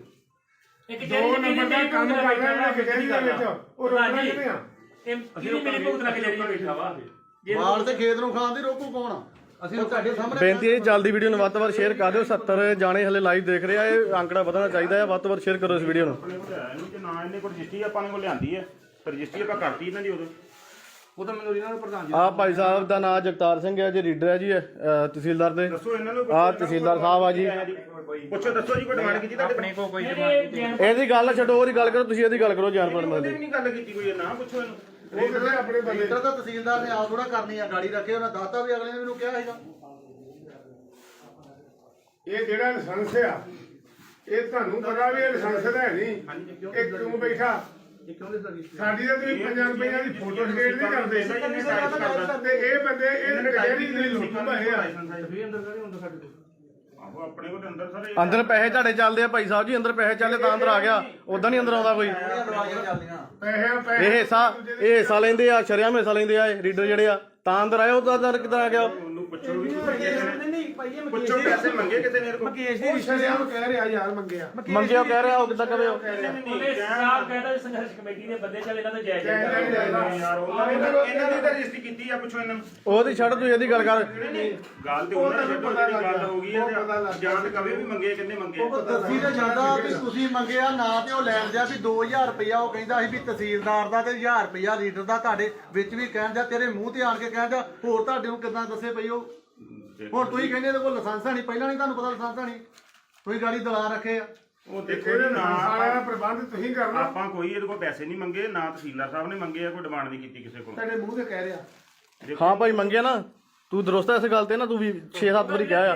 ਇੱਕ ਦੋ ਨੰਬਰ ਦਾ ਕੰਮ ਕਰ ਰਹੇ ਨੇ ਕਚਹਿਰੀ ਦੇ ਵਿੱਚ ਉਹ ਰੋਕਣਾ। ਕਹਿੰਦੇ ਆ? ਇਹ ਕਿਹਦੀ ਮੇਰੀ ਭੁਗਤ ਨਾਲ ਜਿਹੜੀ ਬੈਠਾ ਵਾ ਜੇ ਮਾਲ ਤੇ ਖੇਤ ਨੂੰ ਖਾਣ ਦੀ ਰੋਕੂ ਕੌਣ ਆ? ਅਸੀਂ ਤੁਹਾਡੇ ਸਾਹਮਣੇ ਬੇਨਤੀ ਹੈ ਜਲਦੀ ਵੀਡੀਓ ਨੂੰ ਵੱਧ ਤੋਂ ਵੱਧ ਸ਼ੇਅਰ ਕਰ ਦਿਓ। 70 ਜਾਣੇ ਹਲੇ ਲਾਈਵ ਦੇਖ ਰਹੇ ਆ ਇਹ ਅੰਕੜਾ ਵਧਣਾ ਚਾਹੀਦਾ ਹੈ। ਵੱਧ ਤੋਂ ਵੱਧ ਸ਼ੇਅਰ ਕਰੋ ਇਸ ਵੀਡੀਓ ਨੂੰ। ਆਪਣੇ ਕੋਲ ਹੈ ਨਹੀਂ ਤੇ ਨਾ ਇਹਨੇ ਕੋਲ ਰਜਿਸਟਰੀ ਆਪਾਂ ਨੇ ਕੋਲ ਲਿਆਂਦੀ ਹੈ। ਰਜਿਸਟਰੀ ਆਪਾਂ ਕਰਤੀ ਇਹਨਾਂ ਦੀ ਉਦੋਂ। ਉਹ ਤਾਂ ਮੈਨੂੰ ਇਹਨਾਂ ਨੂੰ ਪ੍ਰਧਾਨ ਜੀ ਆ ਭਾਈ ਸਾਹਿਬ ਦਾ ਨਾਮ ਜਗਤਾਰ ਸਿੰਘ ਹੈ ਜੀ ਰੀਡਰ ਹੈ ਜੀ ਅਹ, ਤਹਿਸੀਲਦਾਰ ਦੇ। ਦੱਸੋ ਇਹਨਾਂ ਨੂੰ ਆ ਤਹਿਸੀਲਦਾਰ ਸਾਹਿਬ ਆ ਜੀ। ਪੁੱਛੋ ਦੱਸੋ ਜੀ ਕੋਈ ਡਿਮਾਂਡ ਕੀਤੀ ਤੁਹਾਡੇ ਆਪਣੇ ਕੋਲ ਕੋਈ ਇਹਦੀ ਗੱਲ ਛੱਡੋ ਉਹਦੀ ਗੱਲ ਕਰੋ ਤੁਸੀਂ ਇਹਦੀ ਗੱਲ ਕਰੋ ਜਾਨ ਪਾਣ ਵੀ ਨਹੀਂ ਗੱਲ ਕੀਤੀ ਕੋਈ ਨਾ ਪੁੱਛੋ ਇਹਨੂੰ। ਉਹ ਕਹਿੰਦੇ ਆਪਣੇ ਬੰਦੇ ਤਾਂ ਤਹਿਸੀਲਦਾਰ ਨੇ ਆਪ ਥੋੜਾ ਕਰਨੀ ਆ ਗਾੜੀ ਰੱਖੇ ਉਹਨਾਂ ਦਾਤਾ ਵੀ ਅਗਲੇ ਨੇ ਮੈਨੂੰ ਕਿਹਾ ਸੀਗਾ। ਇਹ ਜਿਹੜਾ ਲਾਇਸੈਂਸ ਆ ਇਹ ਤੁਹਾਨੂੰ ਪਤਾ ਵੀ ਇਹ ਲਾਇਸੈਂਸ ਦਾ ਹੈ ਨਹੀਂ। ਇਹ ਕਿਉਂ ਬੈਠਾ। ਇਹ ਸਾਡੀ ਤਾਂ ਤੁਸੀਂ 5 ਰੁਪਈਆਂ ਦੀ ਫੋਟੋ ਸਟੇਟ ਨਹੀਂ ਕਰਦੇ। ਤੇ ਇਹ ਬੰਦੇ ਇਹ ਕਚਹਿਰੀ ਦੇ ਲੋਕਾਂ ਬਣੇ ਆ। ਵੀ ਅੰਦਰ ਕਰੀ ਹੁੰਦਾ ਸਾਡੇ ਕੋਲ? ਆਹੋ ਆਪਣੇ ਕੋਲ ਤਾਂ ਅੰਦਰ ਸਾਰੇ ਅੰਦਰ ਪੈਸੇ ਤੁਹਾਡੇ ਚੱਲਦੇ ਆ ਭਾਈ ਸਾਹਿਬ ਜੀ ਅੰਦਰ ਪੈਸੇ ਚੱਲਦੇ ਤਾਂ ਅੰਦਰ ਆ ਗਿਆ। ਉਦਾਂ ਨਹੀਂ ਅੰਦਰ ਆਉਂਦਾ ਕੋਈ। ਪੈਸੇ ਇਹ ਪੈਸੇ ਹਿੱਸਾ ਇਹ ਹਿੱਸਾ ਲੈਂਦੇ ਆ ਸ਼ਰਿਆਮ ਹਿੱਸਾ ਲੈਂਦੇ ਆ ਇਹ ਰੀਡਰ ਜਿਹੜੇ ਆ ਤਾਂ ਅੰਦਰ ਆਇਆ ਉਹ ਤਾਂ ਅੰਦਰ ਕਿੱਦਾਂ ਆ ਗਿਆ? ਪੁੱਛੋ ਵੀ ਤੂੰ ਮੰਗੇ ਕਿੰਨੇ ਨਹੀਂ ਨਹੀਂ ਭਾਈ ਇਹ ਪੁੱਛੋ ਪੈਸੇ ਮੰਗੇ ਕਿਤੇ ਨੇ ਕੋਲ? ਕੇਸ ਦੀ ਉਹ ਸ਼ਰਿਆਮ ਕਹਿ ਰਿਹਾ ਯਾਰ ਮੰਗਿਆ। ਮੰਗਿਆ ਉਹ ਕਹਿ ਰਿਹਾ ਉਹ ਕਿੱਦਾਂ ਕਵੇ ਉਹ? ਉਹਨੇ ਸਾਹਿਬ ਕਹਿੰਦਾ ਵੀ ਸੰਘਰਸ਼ ਕਮੇਟੀ ਦੇ ਬੰਦੇ ਚੱਲ ਇਹਨਾਂ ਤੋਂ ਜਾਇਜ਼ ਯਾਰ ਉਹਨਾਂ ਨੇ ਇਹਨਾਂ ਦੀ ਤਾਂ ਰਜਿਸਟਰੀ ਕੀਤੀ ਆ ਪੁੱਛੋ ਇਹਨਾਂ ਨੂੰ। ਉਹਦੀ ਛੱਡ ਤੂੰ ਇਹਦੀ ਗੱਲ ਕਰ। ਗੱਲ ਤੇ ਉਹਨਾਂ ਨੇ ਛੱਡੋ ਜਿਹੜੀ ਗੱਲ ਹੋ ਗਈ ਹੈ ਤੇ ਜਾਂ ਤੇ ਕਵੇ ਵੀ ਮੰਗੇ ਕਿੰਨੇ ਮੰਗੇ ਉਹ ਦੱਸੀ ਤਾਂ ਜਾਂਦਾ ਵੀ ਤੁਸੀਂ ਮੰਗਿਆ ਨਾ ਤੇ ਉਹ ਲੈਣ ਦਿਆ ਵੀ 2000 ਰੁਪਇਆ ਉਹ ਕਹਿੰਦਾ ਸੀ ਵੀ ਤਹਿਸੀਲਦਾਰ ਦਾ ਤੇ 1000 ਰੁਪਇਆ ਲੀਡਰ ਦਾ ਤੁਹਾਡੇ ਵਿੱਚ ਵੀ ਕਹਿਣ ਦਿਆ ਤੇਰੇ ਮੂੰਹ ਤੇ ਆਣ ਕੇ ਕਹਿਣ ਦਿਆ। ਹੋਰ ਤੁਹਾਡੇ ਨੂੰ ਕਿੱਦਾਂ ਦੱਸੇ ਪਈ ਉਹ ਹੁਣ ਤੁਸੀਂ ਕਹਿੰਦੇ ਇਹਦੇ ਕੋਲ ਲਾਇਸੈਂਸ ਨਹੀਂ ਪਹਿਲਾਂ ਨਹੀਂ ਤੁਹਾਨੂੰ ਪਤਾ ਲਾਇਸੈਂਸ ਨਹੀਂ। ਤੁਸੀਂ ਗਾੜੀ ਦਲਾ ਰੱਖੇ ਆ। ਉਹ ਦੇਖੋ ਇਹਦੇ ਨਾਲ ਪ੍ਰਬੰਧ ਤੁਸੀਂ ਕਰਨਾ। ਆਪਾਂ ਕੋਈ ਇਹਦੇ ਕੋਲ ਪੈਸੇ ਨਹੀਂ ਮੰਗੇ ਨਾ ਤਹਿਸੀਲਦਾਰ ਸਾਹਿਬ ਨੇ ਮੰਗੇ ਆ ਕੋਈ ਡਿਮਾਂਡ ਨਹੀਂ ਕੀਤੀ ਕਿਸੇ ਕੋਲ। ਤੁਹਾਡੇ ਮੂੰਹ ਤੇ ਕਹਿ ਰਿਹਾ। ਹਾਂ ਭਾਈ ਮੰਗਿਆ ਨਾ। ਤੂੰ ਦਰੁਸਤ ਇਸ ਗੱਲ ਤੇ ਨਾ ਤੂੰ ਵੀ 6-7 ਵਾਰੀ ਕਿਹਾ ਆ।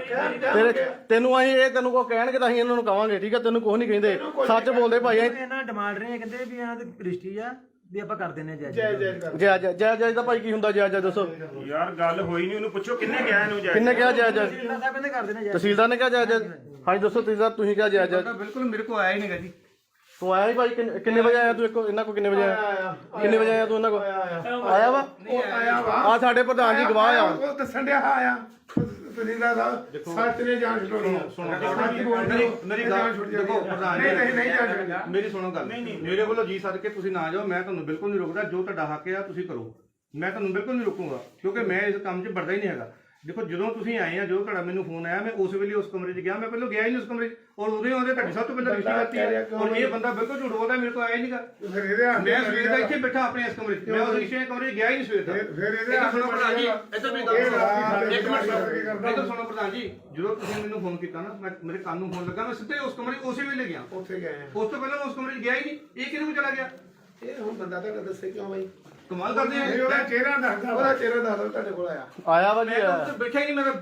ਤੇਰੇ ਤੈਨੂੰ ਅਸੀਂ ਇਹ ਤੈਨੂੰ ਕੋ ਕਹਿਣਗੇ ਤਾਂ ਅਸੀਂ ਇਹਨਾਂ ਨੂੰ ਕਵਾਂਗੇ ਠੀਕ ਹੈ ਤੈਨੂੰ ਕੁਝ ਨਹੀਂ ਕਹਿੰਦੇ। ਸੱਚ ਬੋਲਦੇ ਭਾਈ ਅਸੀਂ ਇਹਨਾਂ ਡਿਮਾਂਡ ਰਹੇ ਆ, ਕਹਿੰਦੇ ਵੀ ਇਹਨਾਂ ਦੀ ਰਜਿਸਟਰੀ ਆ। ਵੀ ਆਪਾਂ ਕਰ ਦਿੰਨੇ ਜੈ ਜੈ ਕਰ। ਜੈ ਜੈ ਜੈ ਜੈ ਦਾ ਭਾਈ ਕੀ ਹੁੰਦਾ ਜੈ ਜੈ ਦੱਸੋ? ਯਾਰ ਗੱਲ ਹੋਈ ਨਹੀਂ ਉਹਨੂੰ ਪੁੱਛੋ ਕਿੰਨੇ ਗਿਆ ਇਹਨੂੰ ਜਾਇਜ਼ ਕਿੰਨੇ ਕਿਹਾ ਜੈ ਜੈ? ਤਹਿਸੀਲਦਾਰ ਸਾਹਿਬ ਕਹਿੰਦੇ ਕਰ ਦਿੰਨੇ ਜਾਇਜ਼ ਤਹਿਸੀਲਦਾਰ ਨੇ ਕਿਹਾ ਜੈ ਜੈ? ਹਾਂਜੀ ਦੱਸੋ ਤਹਿਸੀਲਦਾਰ ਤੁਸੀਂ ਕਿਹਾ ਜੈ ਜੈ। ਬਿਲਕੁਲ ਮੇਰੇ ਕੋਲ ਆਇਆ ਹੀ ਨਹੀਂਗਾ ਜੀ। ਤੂੰ ਆਇਆ ਹੀ ਭਾਈ ਕਿੰਨੇ ਕਿੰਨੇ ਵਜੇ ਆਇਆ ਤੂੰ ਇੱਕ ਇਹਨਾਂ ਕੋ ਕਿੰਨੇ ਵਜੇ ਆਇਆ? ਕਿੰਨੇ ਵਜੇ ਆਇਆ ਤੂੰ ਇਹਨਾਂ ਕੋ ਆਇਆ ਵਾ? ਉਹ ਆਇਆ ਵਾ। ਆ ਸਾਡੇ ਪ੍ਰਧਾਨ ਜੀ ਗਵਾਹ ਆ। ਉਹ ਦੱਸਣ ਡਿਆ ਆਇਆ। ਤਹਿਸੀਲਦਾਰ ਸਾਹਿਬ ਸੱਚ ਨੇ ਜਾਨ ਛੁਡਾਉਣੀ ਸੁਣੋ, ਕੀ ਬੋਲਦੇ ਮੇਰੀ- ਹੋ? ਮੇਰੀ ਜਾਨ ਗੱਲ ਛੁੱਟ ਦੇਖੋ, ਜਾਂਦੀ ਆ। ਪ੍ਰਧਾਨ ਨਹੀਂ ਜੀ। ਨਹੀਂ ਨਹੀਂ ਜਾਨ ਛੁੱਟਣੀ ਮੇਰੀ ਸੁਣੋ ਗੱਲ। ਮੇਰੇ ਵੱਲੋਂ ਜੀ ਸੱਦ ਕੇ ਤੁਸੀਂ ਨਾ ਜਾਓ ਮੈਂ ਤੁਹਾਨੂੰ ਬਿਲਕੁਲ ਨਹੀਂ ਰੋਕਦਾ। ਜੋ ਤੁਹਾਡਾ ਹੱਕ ਆ ਤੁਸੀਂ ਕਰੋ। ਮੈਂ ਤੁਹਾਨੂੰ ਬਿਲਕੁਲ ਨਹੀਂ ਰੋਕੂੰਗਾ ਕਿਉਂਕਿ ਮੈਂ ਇਸ ਕੰਮ 'ਚ ਵੜਦਾ ਹੀ ਨਹੀਂ ਹੈਗਾ। ਦੇਖੋ ਜਦੋਂ ਤੁਸੀਂ ਆਏ ਆ ਜੋ ਤੁਹਾਡਾ ਮੈਨੂੰ ਫੋਨ ਆਇਆ ਮੈਂ ਉਸ ਵੇਲੇ ਉਸ ਕਮਰੇ 'ਚ ਗਿਆ ਮੈਂ ਪਹਿਲਾਂ ਗਿਆ ਹੀ ਨਹੀਂ ਉਸ ਕਮਰੇ 'ਚ। ਔਰ ਉਹਦੇ ਆਉਂਦੇ ਤੁਹਾਡੀ ਸਭ ਤੋਂ ਪਹਿਲਾਂ ਰਿਸ਼ਤੀ ਕਰਤੀ ਹੈ ਔਰ ਇਹ ਬੰਦਾ ਬਿਲਕੁਲ ਝੂਠ ਬੋਲਦਾ ਮੇਰੇ ਕੋਲ ਆਇਆ ਹੀ ਨਹੀਂਗਾ। ਫਿਰ ਇਹਦੇ ਮੈਂ ਸਵੇਰ ਦਾ ਇੱਥੇ ਬੈਠਾ ਆਪਣੇ ਇਸ ਕਮਰੇ 'ਚ। ਮੈਂ ਉਸ ਰਿਸ਼ਤੇ ਕਮਰੇ 'ਚ ਗਿਆ ਹੀ ਨਹੀਂ ਸਵੇਰ ਦਾ। ਫਿਰ- ਇਹਦੇ ਸੁਣੋ ਪ੍ਰਧਾਨ ਜੀ ਇੱਧਰ ਮੇਰੀ ਗੱਲ ਇੱਕ ਮਿੰਟ? ਇੱਧਰ ਸੁਣੋ ਪ੍ਰਧਾਨ ਜੀ। ਜਦੋਂ ਤੁਸੀਂ ਮੈਨੂੰ ਫੋਨ ਕੀਤਾ ਨਾ ਮੈਂ ਮੇਰੇ ਕੰਨ ਨੂੰ ਫੋਨ ਲੱਗਾ ਮੈਂ ਸਿੱਧੇ ਉਸ ਕਮਰੇ ਉਸੇ ਵੇਲੇ ਗਿਆ। ਉੱਥੇ ਗਏ ਆ। ਉਸ ਤੋਂ ਪਹਿਲਾਂ ਉਸ ਕਮਰੇ 'ਚ ਗਿਆ ਹੀ ਨਹੀਂ। ਇਹ ਕਿਹਨੂੰ ਚਲਾ ਗਿਆ? ਇਹ ਹੁਣ ਬੰਦਾ ਤੁਹਾਡਾ ਦੱਸੇ ਕਿਉਂ ਬਾਈ? ਕਮਾਲ ਕਰਦੇ ਆ। ਨਹੀਂ ਉਹਦਾ ਚਿਹਰਾ ਦੱਸਦਾ ਉਹਦਾ ਚਿਹਰਾ ਦੱਸਦਾ ਤੁਹਾਡੇ ਕੋਲ ਆਇਆ। ਆਇਆ ਵਾ ਜੀ ਮੈਂ ਤਾਂ ਆਇਆ। ਉੱਥੇ ਬੈਠਾ ਹੀ ਨਹੀਂ ਮੈਂ ਤਾਂ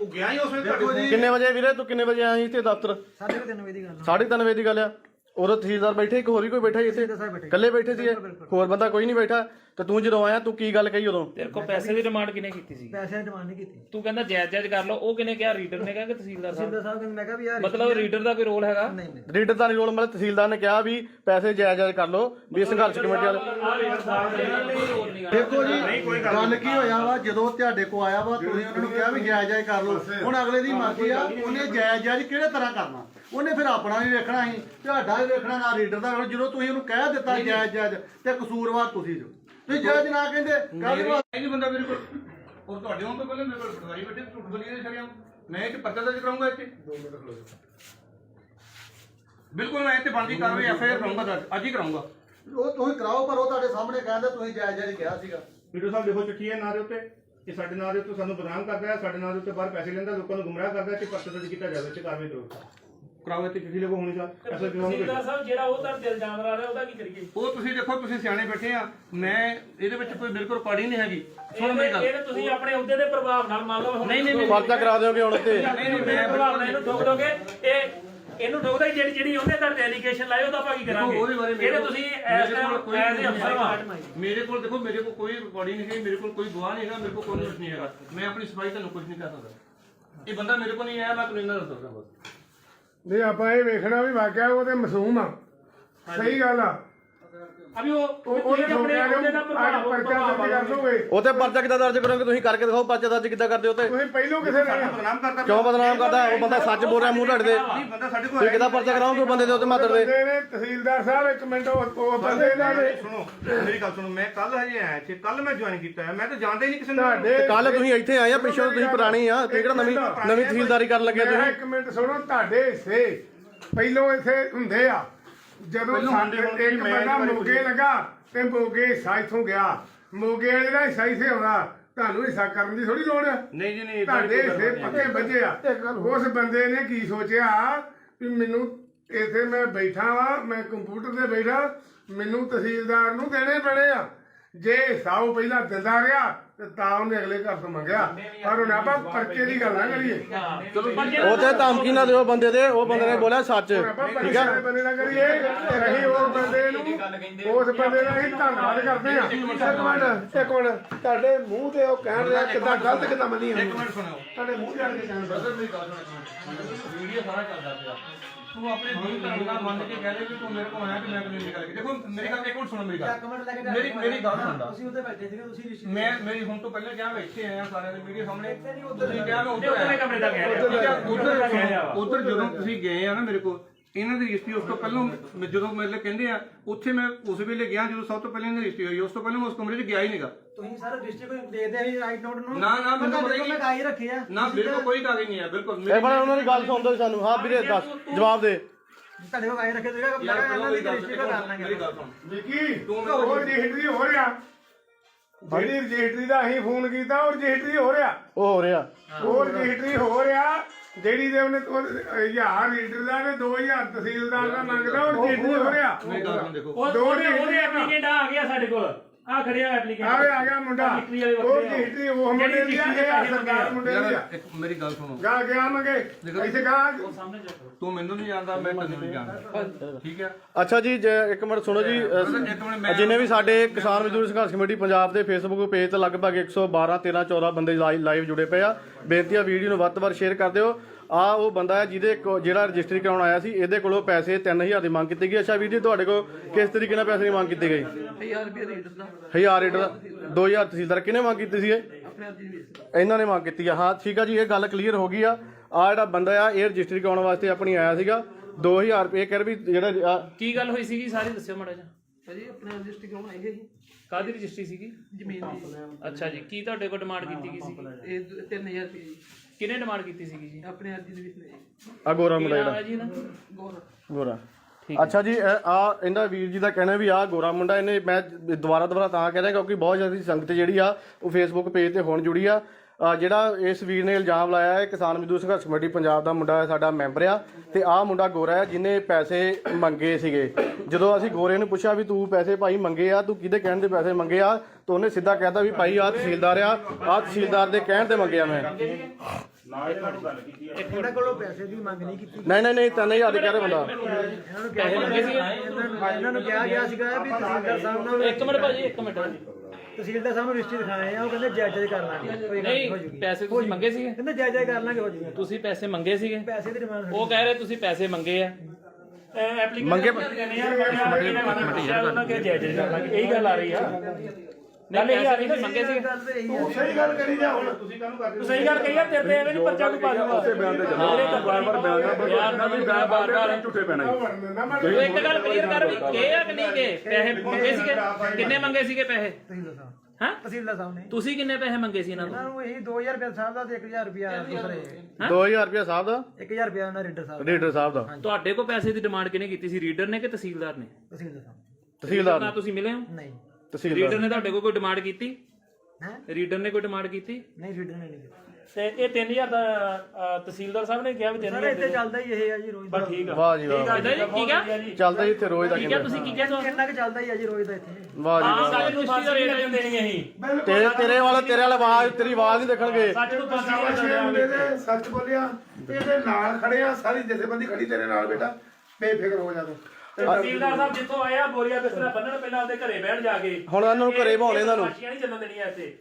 ਉਹ ਗਿਆ ਹੀ ਉਸ ਵੇਲੇ ਤੁਹਾਡੇ ਕੋਲ। ਕਿੰਨੇ ਵਜੇ ਵੀਰੇ ਤੂੰ ਕਿੰਨੇ ਵਜੇ ਆਇਆ ਸੀ ਇੱਥੇ ਦਫ਼ਤਰ? ਸਾਢੇ ਕੁ ਤਿੰਨ ਵਜੇ ਦੀ ਗੱਲ ਆ। ਸਾਢੇ ਤਿੰਨ ਵਜੇ ਦੀ ਗੱਲ ਆ। ਉਦੋਂ ਤਹਿਸੀਲਦਾਰ ਬੈਠੇ ਇੱਕ ਹੋਰ ਵੀ ਕੋਈ ਬੈਠਾ ਸੀ ਇੱਥੇ? ਸਾਹਿਬ ਬੈਠੇ। ਇਕੱਲੇ ਬੈਠੇ ਸੀਗੇ? ਹੋਰ ਬੰਦਾ ਕੋਈ ਨਹੀਂ ਬੈਠਾ। ਤੇ ਤੂੰ ਜਦੋਂ ਆਇਆ ਤੂੰ ਕੀ ਗੱਲ ਕਹੀ ਉਦੋਂ? ਤੇਰੇ ਕੋਲ ਪੈਸੇ ਦੀ ਡਿਮਾਂਡ ਕਿਨੇ ਕੀਤੀ ਸੀ ਪੈਸੇ ਦੀ ਡਿਮਾਂਡ ਨਹੀਂ ਕੀਤੀ। ਤੂੰ ਕਹਿੰਦਾ ਜਾਇਜ਼ ਜਾਇਜ਼ ਕਰ ਲਓ। ਉਹ ਕਿਨੇ ਕਿਹਾ? ਰੀਡਰ ਨੇ ਕਿਹਾ ਕਿ ਤਹਿਸੀਲਦਾਰ ਸਾਹਿਬ? ਤਹਿਸੀਲਦਾਰ ਸਾਹਿਬ ਕਹਿੰਦੇ ਮੈਂ ਕਿਹਾ ਵੀ ਯਾਰ ਮਤਲਬ ਰੀਡਰ ਦਾ ਕੋਈ ਰੋਲ ਹੈਗਾ? ਨਹੀਂ ਨਹੀਂ। ਰੀਡਰ ਦਾ ਨਹੀਂ ਰੋਲ ਮਤਲਬ ਤਹਿਸੀਲਦਾਰ ਨੇ ਕਿਹਾ ਵੀ ਪੈਸੇ ਜਾਇਜ਼ ਜਾਇਜ਼ ਕਰ ਲਓ ਵੀ ਸੰਘਰਸ਼ ਕਮੇਟੀ ਵਾਲੇ ਦੇਖੋ ਜੀ ਗੱਲ ਕੀ ਹੋਇਆ ਵਾ? ਜਦੋਂ ਤੁਹਾਡੇ ਕੋ ਆਇਆ ਵਾ ਤੁਸੀਂ ਉਹਨਾਂ ਨੂੰ ਕਿਹਾ ਵੀ ਜਾਇਜ਼ ਜਾਇਜ਼ ਕਰ ਲਓ। ਹੁਣ ਅਗਲੇ ਦੀ ਮਰਜ਼ੀ ਆ ਉਹਨੇ ਜਾਇਜ਼ ਜਾਇਜ਼ ਕਿਹੜੇ ਤਰ੍ਹਾਂ ਕਰਨਾ? ਉਹਨੇ ਫਿਰ ਆਪਣਾ ਵੀ ਵੇਖਣਾ ਸੀ ਤੁਹਾਡਾ ਵੀ ਵੇਖਣਾ ਨਾ ਰੀਡਰ ਦਾ। ਵੇਖਣਾ। ਜਦੋਂ ਤੁਸੀਂ ਉਹਨੂੰ ਕਹਿ ਦਿੱਤਾ ਜਾਇਜ਼ ਜਾਇਜ਼ ਤੇ ਕਸੂਰਵਾਰ ਤੁਸੀਂ ਜੋ। ਤੁਸੀਂ ਜਾਇਜ਼ ਨਾ ਕਹਿੰਦੇ ਕਾਹਦੇ ਵਾਸਤੇ ਇਹ ਨਹੀਂ ਬੰਦਾ ਮੇਰੇ ਕੋਲ। ਔਰ ਤੁਹਾਡੇ ਤੋਂ ਪਹਿਲਾਂ ਮੇਰੇ ਕੋਲ ਪਟਵਾਰੀ ਬੈਠੇ ਝੂਠ ਬੋਲੀ ਦੇ ਸ਼ਰਿਆਮ ਮੈਂ ਇਹ ਚ ਪਰਚਾ ਦਰਜ ਕਰਾਉਂਗਾ ਇੱਥੇ। ਬਿਲਕੁਲ ਮੈਂ ਇੱਥੇ ਬਣਦੀ ਕਾਰਵਾਈ ਐਫ ਆਈ ਆਰ ਕਰਾਉਂਗਾ ਦਰਜ ਅੱਜ ਹੀ ਕਰਾਉਂਗਾ। ਉਹ ਤੁਸੀਂ ਕਰਾਓ ਪਰ ਉਹ ਤੁਹਾਡੇ ਸਾਹਮਣੇ ਕਹਿੰਦੇ ਤੁਸੀਂ ਜਾਇਜ਼ ਜਾਇਜ਼ ਕਿਹਾ ਸੀਗਾ। ਵੀਡੀਓ ਸਾਹਿਬ ਦੇਖੋ ਚਿੱਠੀ ਹੈ ਨਾਂ ਦੇ ਉੱਤੇ ਇਹ ਸਾਡੇ ਨਾਂ ਦੇ ਉੱਤੇ ਸਾਨੂੰ ਬਦਨਾਮ ਕਰਦਾ ਹੈ ਸਾਡੇ ਨਾਂ ਦੇ ਉੱਤੇ ਬਾਹਰ ਪੈਸੇ ਲੈਂਦਾ ਲੋਕਾਂ ਨੂੰ ਗੁੰਮਰਾਹ ਕਰਦਾ ਹੈ ਤੇ ਪਰਚਾ ਦਰਜ ਕੀਤਾ ਜਾਵੇ ਤੇ ਕਾਰਵਾਈ ਕਰੋ। ਕਰਾਓ ਇੱਥੇ ਚਿੱਠੀ ਲਿਖੋ ਹੋਣੀ ਸਾਹਿਬ ਐਸਾ ਕਿਉਂ ਨਹੀਂ ਤਹਿਸੀਲਦਾਰ ਸਾਹਿਬ ਜਿਹੜਾ ਉਹ ਤਾਂ ਦਿਲ ਜਾਨ ਰਿਹਾ ਉਹਦਾ ਕੀ ਕਰੀਏ? ਉਹ ਤੁਸੀਂ ਦੇਖੋ ਤੁਸੀਂ ਸਿਆਣੇ ਬੈਠੇ ਆ। ਮੈਂ ਇਹਦੇ ਵਿੱਚ ਕੋਈ ਮੇਰੇ ਕੋਲ ਰਿਕਾਰਡਿੰਗ ਨਹੀਂ ਹੈਗੀ। ਸੁਣੋ ਮੇਰੀ ਗੱਲ। ਇਹ ਤੁਸੀਂ ਆਪਣੇ ਅਹੁਦੇ ਦੇ ਪ੍ਰਭਾਵ ਨਾਲ ਮੰਨ ਲਓ ਹੁਣ ਨਹੀਂ, ਨਹੀਂ, ਨਹੀਂ। ਪਰਚਾ ਕਰਾ ਦਿਓਗੇ ਹੁਣ ਤੇ ਨਹੀਂ ਨਹੀਂ ਮੈਂ ਪ੍ਰਭਾਵ ਨਾਲ ਇਹਨੂੰ ਠੋਕ ਦੋਗੇ। ਇਹ ਇਹਨੂੰ ਠੋਕਦਾ ਜਿਹੜੀ ਜਿਹੜੀ ਉਹਨੇ ਤੁਹਾਡੇ ਐਲੀਗੇਸ਼ਨ ਲਾਏ ਉਹਦਾ ਆਪਾਂ ਕੀ ਕਰਾਂਗੇ? ਉਹਦੇ ਬਾਰੇ ਮੇਰੇ ਇਹਦੇ ਕੋਲ- ਤੁਸੀਂ ਮੇਰੇ ਐਸ ਕੋਲ ਕੋਈ ਐਸ ਏ ਅਫਸਰ ਵਾ ਮੇਰੇ ਕੋਲ ਦੇਖੋ ਮੇਰੇ ਕੋਲ ਕੋਈ ਰਿਕਾਰਡਿੰਗ ਨਹੀਂ ਹੈ ਮੇਰੇ ਕੋਲ ਕੋਈ ਗਵਾਹ ਨਹੀਂ ਹੈਗਾ ਮੇਰੇ ਕੋਲ ਕੋਈ ਕੁਝ ਨਹੀਂ ਹੈਗਾ। ਮੈਂ ਆਪਣੀ ਸਫ਼ਾਈ ਤੁਹਾਨੂੰ ਕੁਝ ਨਹੀਂ ਕਹਿ ਸਕਦਾ। ਇਹ ਬੰਦਾ ਮੇਰੇ ਕੋਲ ਨਹੀਂ ਆਇਆ ਮੈਂ ਤੁਹਾਨੂੰ ਇਹਨਾਂ ਦੱਸ ਸਕਦਾ ਬਸ। ਨਹੀਂ ਆਪਾਂ ਇਹ ਵੇਖਣਾ ਵੀ ਵਾਕਿਆ ਉਹ ਤੇ ਮਾਸੂਮ ਆ। ਸਹੀ ਗੱਲ ਆ। ਅਭੀ ਉਹ ਉਹ ਉਹਨੇ ਤੁਸੀਂ ਆਪਣੇ ਸੋਚਿਆ ਅਹੁਦੇ ਦਾ ਕਿ ਪ੍ਰਭਾਵ ਅੱਜ ਪਰਚਾ ਦਰਜ ਕਰ ਦੋਗੇ? ਉਹ ਤੇ ਪਰਚਾ ਕਿੱਦਾਂ ਦਰਜ ਕਰੋਗੇ? ਤੁਸੀਂ ਕਰਕੇ ਦਿਖਾਓ ਪਰਚਾ ਦਰਜ ਕਿੱਦਾਂ ਕਰਦੇ ਹੋ ਤੇ ਤੁਸੀਂ ਪਹਿਲੋਂ ਕਿਸੇ ਨੇ ਬਦਨਾਮ ਕਰਦਾ ਕਿਉਂ ਬਦਨਾਮ ਕਰਦਾ? ਉਹ ਬੰਦਾ ਸੱਚ ਬੋਲ ਰਿਹਾ ਮੂੰਹ ਢੱਡ ਦੇ। ਨਹੀਂ ਬੰਦਾ ਸਾਡੇ ਕੋਲ ਤੁਸੀਂ ਕਿੱਦਾਂ ਪਰਚਾ ਕਰਾਓਗੇ ਉਹ ਬੰਦੇ ਦੇ ਉੱਤੇ ਮਾਤਰ ਦੇ? ਬੰਦੇ ਨੇ ਤਹਿਸੀਲਦਾਰ ਸਾਹਿਬ ਇੱਕ ਮਿੰਟ ਉਹ ਉਹ ਬੰਦੇ ਦਾ ਨੇ ਸੁਣੋ ਮੇਰੀ ਗੱਲ ਸੁਣੋ ਮੈਂ ਕੱਲ ਹਜੇ ਆਇਆ ਕੱਲ ਮੈਂ ਜੁਆਇਨ ਕੀਤਾ ਹੈ। ਮੈਂ ਤਾਂ ਜਾਣਦਾ ਹੀ ਨਹੀਂ ਕਿਸੇ ਨੂੰ। ਤੁਹਾਡੇ ਕੱਲ ਤੁਸੀਂ ਇੱਥੇ ਆਏ ਆ ਪਿੱਛੋਂ ਤੁਸੀਂ ਪੁਰਾਣੀ ਆ ਤੁਸੀਂ ਕਿਹੜਾ ਨਵੀਂ ਨਵੀਂ ਤਹਿਸੀਲਦਾਰੀ ਕਰਨ ਲੱਗੇ ਤੁਸੀਂ? ਇੱਕ ਮਿੰਟ ਸੁਣੋ ਤੁਹਾਡੇ ਹਿੱਸੇ ਪਹਿਲੋਂ ਇੱਥੇ ਹੁੰਦੇ ਆ। ਜਦੋਂ ਪਹਿਲੋਂ ਸਾਡੇ ਹੁੰਦੇ ਇੱਕ ਮੈਂ ਬੰਦਾ ਵਾਰੀ ਮੋਗੇ ਲੱਗਾ ਤੇ ਮੋਗੇ ਹਿੱਸਾ ਇੱਥੋਂ ਗਿਆ। ਮੋਗੇ ਵਾਲੇ ਦਾ ਹਿੱਸਾ ਇੱਥੇ ਆਉਣਾ। ਤੁਹਾਨੂੰ ਹਿੱਸਾ ਕਰਨ ਦੀ ਥੋੜੀ ਲੋੜ ਆ। ਨਹੀਂ ਜੀ ਨਹੀਂ ਤੁਹਾਡੇ ਹਿੱਸੇ ਪੱਕੇ ਵੱਜੇ ਆ। ਉਸ ਬੰਦੇ ਨੇ ਕੀ ਸੋਚਿਆ ਵੀ ਮੈਨੂੰ ਇੱਥੇ ਮੈਂ ਬੈਠਾ ਵਾਂ ਮੈਂ ਕੰਪਿਊਟਰ ਤੇ ਬੈਠਾ ਮੈਨੂੰ ਤਹਿਸੀਲਦਾਰ ਨੂੰ ਦੇਣੇ ਪੈਣੇ ਆ। ਜੇ ਹਿੱਸਾ ਉਹ ਪਹਿਲਾਂ ਦਿੰਦਾ ਰਿਹਾ ਤੇ ਤਾਂ ਉਹਨੇ ਅਗਲੇ ਘਰ ਤੋਂ ਮੰਗਿਆ। ਪਰ ਹੁਣ ਆਪਾਂ ਪਰਚੇ ਦੀ ਗੱਲ ਨਾ ਕਰੀਏ। ਉਹ ਤੇ ਧਮਕੀ ਨਾ ਦਿਓ ਬੰਦੇ ਦੇ ਉਹ ਬੰਦੇ ਨੇ ਬੋਲਿਆ ਸੱਚ। ਠੀਕ ਦੇ ਬੰਦੇ ਨਾ ਕਰੀਏ ਅਸੀਂ ਉਹ ਬੰਦੇ ਨੂੰ ਉਸ ਬੰਦੇ ਦਾ ਅਸੀਂ ਧੰਨਵਾਦ ਕਰਦੇ ਆ ਇੱਕ ਮਿੰਟ ਇੱਕ ਮਿੰਟ ਤੁਹਾਡੇ ਮੂੰਹ ਤੇ ਉਹ ਕਹਿਣ ਰਿਹਾ ਕਿੱਦਾਂ ਗਲਤ ਕਿੱਦਾਂ ਮੰਨੀ ਇੱਕ ਮਿੰਟ ਸੁਣੋ। ਤੁਹਾਡੇ ਮੂੰਹ ਜਾਣ ਕੇ ਕਹਿਣ ਬ੍ਰਦਰ ਮੇਰੀ ਗੱਲ ਸੁਣ ਵੀਡੀਓ ਸਾਰਾ ਚੱਲਦਾ ਪਿਆ। ਤੂੰ ਆਪਣੇ ਦਿਲ ਧਰਮ ਨਾਲ ਮੰਨ ਕੇ ਕਹਿ ਦੇ ਕਿ ਤੂੰ ਮੇਰੇ ਕੋਲ ਆਇਆ ਤੇ ਮੈਂ ਤੈਨੂੰ ਨਿਕਲ ਕੇ ਦੇਖੋ ਮੇਰੀ ਗੱਲ ਇੱਕ ਮਿੰਟ ਸੁਣੋ ਮੇਰੀ ਗੱਲ। ਲੈ ਕੇ ਮੇਰੀ ਮੇਰੀ ਗੱਲ ਸੁਣਦਾ। ਤੁਸੀਂ ਉੱਤੇ ਬੈਠੇ ਸੀਗੇ ਤੁਸੀਂ ਰਿਸ਼ਤੇ ਮੈਂ ਮੇਰੀ ਹੁਣ ਤੋਂ ਪਹਿਲਾਂ ਕਿਹਾ ਮੈਂ ਇੱਥੇ ਆਇਆ ਸਾਰਿਆਂ ਦੇ ਮੀਡੀਆ ਸਾਹਮਣੇ। ਤੁਸੀਂ ਕਿਹਾ ਮੈਂ ਉਧਰ ਉਧਰ ਜਦੋਂ ਤੁਸੀਂ ਗਏ ਆ ਨਾ ਮੇਰੇ ਕੋਲ ਇਹਨਾਂ ਦੀ ਰਜਿਸਟਰੀ ਉਸ ਤੋਂ ਪਹਿਲਾਂ ਮੈਂ ਜਦੋਂ ਮੇਰੇ ਕਹਿੰਦੇ ਆ ਉੱਥੇ ਮੈਂ ਉਸ ਵੇਲੇ ਗਿਆ ਜਦੋਂ ਸਭ ਤੋਂ ਪਹਿਲਾਂ ਇਹਨਾਂ ਦੀ ਰਜਿਸਟਰੀ ਹੋਈ। ਉਸ ਤੋਂ ਪਹਿਲਾਂ ਮੈਂ ਉਸ ਕਮਰੇ 'ਚ ਗਿਆ ਹੀ ਨਹੀਂਗਾ। ਤੁਸੀਂ ਸਾਰਾ ਡਿਸਟ੍ਰਿਕਟ ਦੇਖਦੇ ਆ ਰਾਈਟ ਨੋਟ ਨੂੰ? ਨਾ, ਨਾ, ਮੈਨੂੰ ਪਤਾ ਹੀ ਮੈਂ ਨਹੀਂ। ਕਾਈ ਰੱਖੇ ਆ। ਨਾ ਬਿਲਕੁਲ ਕੋਈ ਕਾਗਜ਼ ਨਹੀਂ ਹੈ ਬਿਲਕੁਲ। ਇਹ ਬੜਾ ਉਹਨਾਂ ਦੀ ਗੱਲ ਸੁਣ ਦੋ ਸਾਨੂੰ। ਹਾਂ ਵੀਰੇ ਦੱਸ ਜਵਾਬ ਦੇ। ਤੁਹਾਡੇ ਕੋਲ ਕਾਈ ਰੱਖੇ ਤੇ ਮੈਂ ਇਹਨਾਂ ਦੀ ਰਜਿਸਟਰੀ ਕਰ ਲਾਂਗੇ ਮੇਰੀ ਗੱਲ ਸੁਣ। ਵਿੱਕੀ ਉਹ ਰਜਿਸਟਰੀ ਹੋ ਰਿਹਾ। ਜਿਹੜੀ ਰਜਿਸਟਰੀ ਦਾ ਅਸੀਂ ਫੋਨ ਕੀਤਾ ਉਹ ਰਜਿਸਟਰੀ ਹੋ ਰਿਹਾ। ਉਹ ਹੋ ਰਿਹਾ। ਉਹ ਰਜਿਸਟਰੀ ਹੋ ਰਿਹਾ। ਜਿਹੜੀ ਦੇ ਉਹਨੇ ਉਹ ਹਜ਼ਾਰ ਲੀਟਰ ਦਾ ਤੇ 2000 ਤਹਿਸੀਲਦਾਰ ਦਾ ਮੰਗਦਾ ਉਹ ਰਜਿਸਟਰੀ ਹੋ ਰਿਹਾ? ਉਹ ਦੋ ਉਹਦੇ ਉਹਦੇ ਐਪਲੀਕੈਂਟ ਆ ਗਿਆ ਸਾਡੇ ਕੋਲ। ਆ ਖੜਿਆ ਐਪਲੀਕੈਂਟ ਆਵੇ ਆ ਗਿਆ ਮੁੰਡਾ। ਰਜਿਸਟਰੀ ਵਾਲੇ ਉਹ ਵੱਖਰੇ ਆ। ਉਹ ਮੁੰਡੇ ਦੀ ਆ ਇਹ ਆ ਸਰਕਾਰ ਮੁੰਡੇ ਦੀ ਆ ਯਾਰ ਇੱਕ ਮੇਰੀ ਗੱਲ ਸੁਣੋ। ਗਾ ਗਿਆ ਮੰਗੇ ਇੱਥੇ ਗਾ ਤੂੰ ਮੈਨੂੰ ਨਹੀਂ ਜਾਣਦਾ ਮੈਂ ਤੈਨੂੰ ਨਹੀਂ ਜਾਣਦਾ। ਠੀਕ ਹੈ? ਅੱਛਾ ਜੀ ਜੇ ਇੱਕ ਮਿੰਟ ਸੁਣੋ ਜੀ ਅ, ਇੱਕ ਮਿੰਟ ਮੈਂ ਜਿੰਨੇ ਵੀ ਸਾਡੇ ਕਿਸਾਨ ਮਜ਼ਦੂਰ ਸੰਘਰਸ਼ ਕਮੇਟੀ ਪੰਜਾਬ ਦੇ ਫੇਸਬੁੱਕ ਪੇਜ ਤੇ ਲਗਭਗ 112 13 14 ਬੰਦੇ ਲਾਈਵ ਜੁੜੇ ਪਏ ਆ। ਬੇਨਤੀ ਆ ਵੀਡੀਓ ਨੂੰ ਵੱਧ ਤੋਂ ਵੱਧ ਸ਼ੇਅਰ ਕਰ ਦਿਓ। ਆ ਉਹ ਬੰਦਾ ਹੈ ਜਿਹਦੇ ਕੋ- ਜਿਹੜਾ ਰਜਿਸਟਰੀ ਕਰਾਉਣ ਆਇਆ ਸੀ ਇਹਦੇ ਕੋਲੋਂ ਪੈਸੇ 3000 ਦੀ ਮੰਗ ਕੀਤੀ ਗਈ। ਅੱਛਾ ਵੀਰ ਜੀ ਤੁਹਾਡੇ ਕੋਲ ਕਿਸ ਤਰੀਕੇ ਨਾਲ ਪੈਸੇ ਦੀ ਮੰਗ ਕੀਤੀ ਗਈ? 1000 ਰੁਪਏ ਦਾ 1000 ਰੀਡਰ ਦਾ? 2000 ਤਹਿਸੀਲਦਾਰ ਕਿਹਨੇ ਮੰਗ ਕੀਤੀ ਸੀ ਇਹ? ਇਹਨਾਂ ਨੇ ਮੰਗ ਕੀਤੀ ਆ। ਹਾਂ ਠੀਕ ਆ ਜੀ ਇਹ ਗੱਲ ਕਲੀਅਰ ਹੋ ਗਈ ਆ। ਆ ਜਿਹੜਾ ਬੰਦਾ ਆ ਇਹ ਰਜਿਸਟਰੀ ਕਰਾਉਣ ਵਾਸਤੇ ਆਪਣੀ ਆਇਆ ਸੀਗਾ। 2000 ਰੁਪਏ ਕਰ ਵੀ ਜਿਹੜਾ ਆ, ਕੀ ਗੱਲ ਹੋਈ ਸੀਗੀ? ਸਾਰੀ ਦੱਸਿਓ ਮਾੜਾ ਜਿਹਾ। ਭਾਜੀ ਆਪਣੇ ਰਜਿਸਟਰੀ ਕਰਾਉਣ ਆਏ ਸੀ। ਕਾਦੀ ਰਜਿਸਟਰੀ ਸੀਗੀ? ਜ਼ਮੀਨ ਦੀ। ਅੱਛਾ ਜੀ ਕੀ ਤੁਹਾਡੇ ਕੋਲ ਡਿਮਾਂਡ ਕੀਤੀ ਗਈ ਸੀ? ਇਹ 3000 ਰੁਪਏ ਜੀ ਕਿਹਨੇ ਡਿਮਾਂਡ ਕੀਤੀ ਸੀਗੀ ਜੀ? ਆਪਣੇ ਅਰਜੀ ਦੇ ਵਿੱਚ ਨੇ ਆ ਗੋਰਾ ਮੁੰਡਾ ਜਿਹੜਾ। ਜੀ ਨਾ ਗੌਰ। ਗੋਰਾ। ਅੱਛਾ ਜੀ ਆ ਇਹਦਾ ਵੀਰ ਜੀ ਦਾ ਕਹਿਣਾ ਵੀ ਆ ਗੋਰਾ ਮੁੰਡਾ ਇਹਨੇ ਮੈਂ ਦੁਬਾਰਾ ਦੁਬਾਰਾ ਤਾਂ ਕਹਿ ਰਿਹਾ ਕਿਉਂਕਿ ਬਹੁਤ ਜ਼ਿਆਦਾ ਸੰਗਤ ਜਿਹੜੀ ਆ ਉਹ ਫੇਸਬੁੱਕ ਪੇਜ ਤੇ ਹੁਣ ਜੁੜੀ ਆ। ਜਿਹੜਾ ਇਸ ਵੀਰ ਨੇ ਇਲਜ਼ਾਮ ਲਾਇਆ ਹੈ ਕਿਸਾਨ ਮਜ਼ਦੂਰ ਸੰਘਰਸ਼ ਕਮੇਟੀ ਪੰਜਾਬ ਦਾ ਮੁੰਡਾ ਹੈ ਸਾਡਾ ਮੈਂਬਰ ਆ ਤੇ ਆ ਮੁੰਡਾ ਗੋਰਾ ਹੈ ਜਿਹਨੇ ਪੈਸੇ ਮੰਗੇ ਸੀਗੇ। ਜਦੋਂ ਅਸੀਂ ਗੋਰੇ ਨੂੰ ਪੁੱਛਿਆ ਵੀ ਤੂੰ ਪੈਸੇ ਭਾਈ ਮੰਗੇ ਆ ਤੂੰ ਕਿਹਦੇ ਕਹਿਣ ਤੇ ਪੈਸੇ ਮੰਗੇ ਆ ਤਾਂ ਉਹਨੇ ਸਿੱਧਾ ਕਹਿਤਾ ਵੀ ਭਾਈ ਆ ਤਹਿਸੀਲਦਾਰ ਆ ਆ ਤਹਿਸੀਲਦਾਰ ਦੇ ਕਹਿਣ ਤੇ ਮੰਗੇ ਆ ਮੈਂ। ਨਾਲ ਹੀ ਤੁਹਾਨੂੰ ਗੱਲ ਕੀਤੀ ਹੈ ਇਹਨਾਂ ਕੋਲੋਂ ਪੈਸੇ ਦੀ ਮੰਗ ਨਹੀਂ ਕੀਤੀ ਨਹੀਂ ਨਹੀਂ ਨਹੀਂ ਤਾਂ ਨਹੀਂ ਯਾਦ ਕਹਿ ਰਿਹਾ ਬੰਦਾ। ਇਹਨਾਂ ਨੂੰ ਇਹਨਾਂ ਨੂੰ ਕਿਹਾ ਗਿਆ ਸੀਗਾ ਵੀ ਤਹਿਸੀਲਦਾਰ ਸਾਹਿਬ ਨਾਲ ਇੱਕ ਮਿੰਟ ਭਾਜੀ ਇੱਕ ਮਿੰਟ। ਤਹਿਸੀਲਦਾਰ ਸਾਹਿਬ ਨੂੰ ਰਜਿਸਟਰੀ ਦਿਖਾਏ ਆ ਉਹ ਕਹਿੰਦੇ ਜਾਇਜ਼ ਜਾਇਜ਼ ਕਰ ਲਾਂਗੇ ਕੋਈ ਗੱਲ ਨਹੀਂ ਹੋ ਜੂਗੀ। ਪੈਸੇ ਤੁਸੀਂ ਮੰਗੇ ਸੀਗੇ? ਕਹਿੰਦੇ ਜਾਇਜ਼ ਜਾਇਜ਼ ਕਰ ਲਾਂਗੇ ਹੋ ਜੂਗੀ। ਤੁਸੀਂ ਪੈਸੇ ਮੰਗੇ ਸੀਗੇ? ਪੈਸੇ ਦੀ ਡਿਮਾਂਡ ਉਹ ਕਹਿ ਰਹੇ ਤੁਸੀਂ ਪੈਸੇ ਮੰਗੇ ਆ। ਐਪਲੀਕੇਸ਼ਨ ਮੰਗੇ- ਨਹੀਂ ਯਾਰ ਉਹਨਾਂ ਕੇ ਜੈ ਜੈ ਕਰਾਂਗੇ ਇਹੀ ਗੱਲ ਆ ਰਹੀ ਆ। ਗੱਲ ਇਹ ਆ ਰਹੀ ਮੰਗੇ ਸੀਗੇ? ਗੱਲ ਤੇ ਸਹੀ ਗੱਲ ਕਰੀ ਜਾ ਹੁਣ। ਤੁਸੀਂ ਕਾਹਨੂੰ ਕਰਦੇ ਤੂੰ ਸਹੀ ਗੱਲ ਕਹੀ ਆ ਤੇਰੇ ਤੇ ਐਵੇਂ ਨਹੀਂ ਪਰਚਾ ਕੋਈ ਪਾ ਦੂਗਾ ਉਸੇ ਬਿਆਨ ਤੇ ਚੱਲਦਾ ਬਾਰ ਬਾਰ ਬਿਆਨ ਯਾਰ ਨਾ ਵੀ ਬਾਰ ਬਾਰ ਝੂਠੇ ਪੈਣਾ ਨਾ ਤੂੰ ਇੱਕ ਗੱਲ ਕਲੀਅਰ ਕਰ ਵੀ ਕੇ ਆ ਕਿ ਨਹੀਂ ਕੇ ਪੈਸੇ ਮੰਗੇ ਸੀਗੇ? ਕਿੰਨੇ ਮੰਗੇ ਸੀਗੇ ਪੈਸੇ? ਤਹਿਸੀਲਦਾਰ ਸਾਹਿਬ। ਹਾਂ? ਤਹਿਸੀਲਦਾਰ ਸਾਹਿਬ ਨੇ। ਤੁਸੀਂ ਕਿੰਨੇ ਪੈਸੇ ਮੰਗੇ ਸੀ ਇਹਨਾਂ ਤੋਂ ਇਹਨਾਂ ਨੂੰ ਇਹੀ 2000 ਰੁਪਏ ਸਾਹਿਬ ਦਾ ਤੇ 1000 ਰੁਪਏ ਦੂਸਰੇ। 2000 ਰੁਪਏ ਸਾਹਿਬ ਦਾ? 1000 ਰੁਪਏ ਉਹਨਾਂ ਰੀਡਰ ਸਾਹਿਬ ਦਾ। ਰੀਡਰ ਸਾਹਿਬ ਦਾ। ਤੁਹਾਡੇ ਕੋਲ ਪੈਸੇ ਦੀ ਡਿਮਾਂਡ ਕਿਹਨੇ ਕੀਤੀ ਸੀ? ਰੀਡਰ ਨੇ ਕਿ ਤਹਿਸੀਲਦਾਰ ਨੇ? ਤਹਿਸੀਲਦਾਰ ਸਾਹਿਬ। ਤਹਿਸੀਲਦਾਰ ਨਾ। ਤੁਸੀਂ ਮਿਲੇ ਹੋ? ਨਹੀਂ। ਤਹਿਸੀਲਦਾਰ ਰੀਡਰ ਨੇ ਤੁਹਾਡੇ ਕੋਲ ਕੋਈ ਡਿਮਾਂਡ ਕੀਤੀ? ਹੈ? ਰੀਡਰ ਨੇ ਕੋਈ ਡਿਮਾਂਡ ਕੀਤੀ? ਨਹੀਂ ਰੀਡਰ ਨੇ ਨਹੀਂ ਕੀਤਾ। ਤੇ ਇਹ 3000 ਦਾ ਅ, ਤਹਿਸੀਲਦਾਰ ਸਾਹਿਬ ਨੇ ਕਿਹਾ ਵੀ ਸਰ ਇੱਥੇ ਚੱਲਦਾ ਹੀ ਇਹ ਆ ਜੀ ਰੋਜ਼ ਦਾ। ਠੀਕ ਆ। ਵਾਹ ਜੀ ਵਾਹ। ਜੀ ਠੀਕ ਆ? ਚੱਲਦਾ ਜੀ ਇੱਥੇ ਰੋਜ਼ ਦਾ ਠੀਕ ਆ ਕਹਿੰਦੇ ਤੁਸੀਂ ਕੀ ਕਿਹਾ ਤੁਹਾਨੂੰ ਕਿੰਨਾ ਕੁ ਚੱਲਦਾ ਹੀ ਆ ਜੀ ਰੋਜ਼ ਦਾ ਇੱਥੇ? ਵਾਹ ਜੀ ਹਾਂ ਸਾਡੇ ਨੂੰ ਫਾਂਸੀ ਦੀ ਰੇਟ ਦੇਣੀ ਅਸੀਂ ਤੇਰੇ ਤੇਰੇ ਵਾਲਾ ਤੇਰੇ ਵਾਲਾ ਆਵਾਜ਼ ਤੇਰੀ ਆਵਾਜ਼ ਨਹੀਂ ਦੇਖਣਗੇ। ਸੱਚ ਨੂੰ ਫਾਂਸੀ ਦੀ ਸ਼ਾਬਾਸ਼ ਰੇਟ ਇਹ ਮੁੰਡੇ ਦੇ ਸੱਚ ਬੋਲਿਆ ਇਹਦੇ ਨਾਲ ਖੜੇ ਆ ਸਾਰੀ ਜਥੇਬੰਦੀ ਖੜੀ ਤੇਰੇ ਨਾਲ ਬੇਟਾ। ਬੇਫਿਕਰ ਹੋ ਜਾ ਤੂੰ। ਤਹਿਸੀਲਦਾਰ ਸਾਹਿਬ ਜਿੱਥੋਂ ਆਇਆ ਬੋਰੀਆ ਬਿਸਤਰਾ ਬੰਨਣ ਪਹਿਲਾਂ ਉਹਦੇ ਘਰੇ ਬੈਠ ਜਾ ਕੇ। ਹੁਣ ਇਹਨਾਂ ਨੂੰ ਘਰੇ ਭਾਉਣੇ ਇਹਨਾਂ ਨੂੰ। ਫਾਂਸੀਆਂ ਨਹੀਂ ਚੱਲਣ ਦੇਣੀਆਂ ਇੱਥੇ।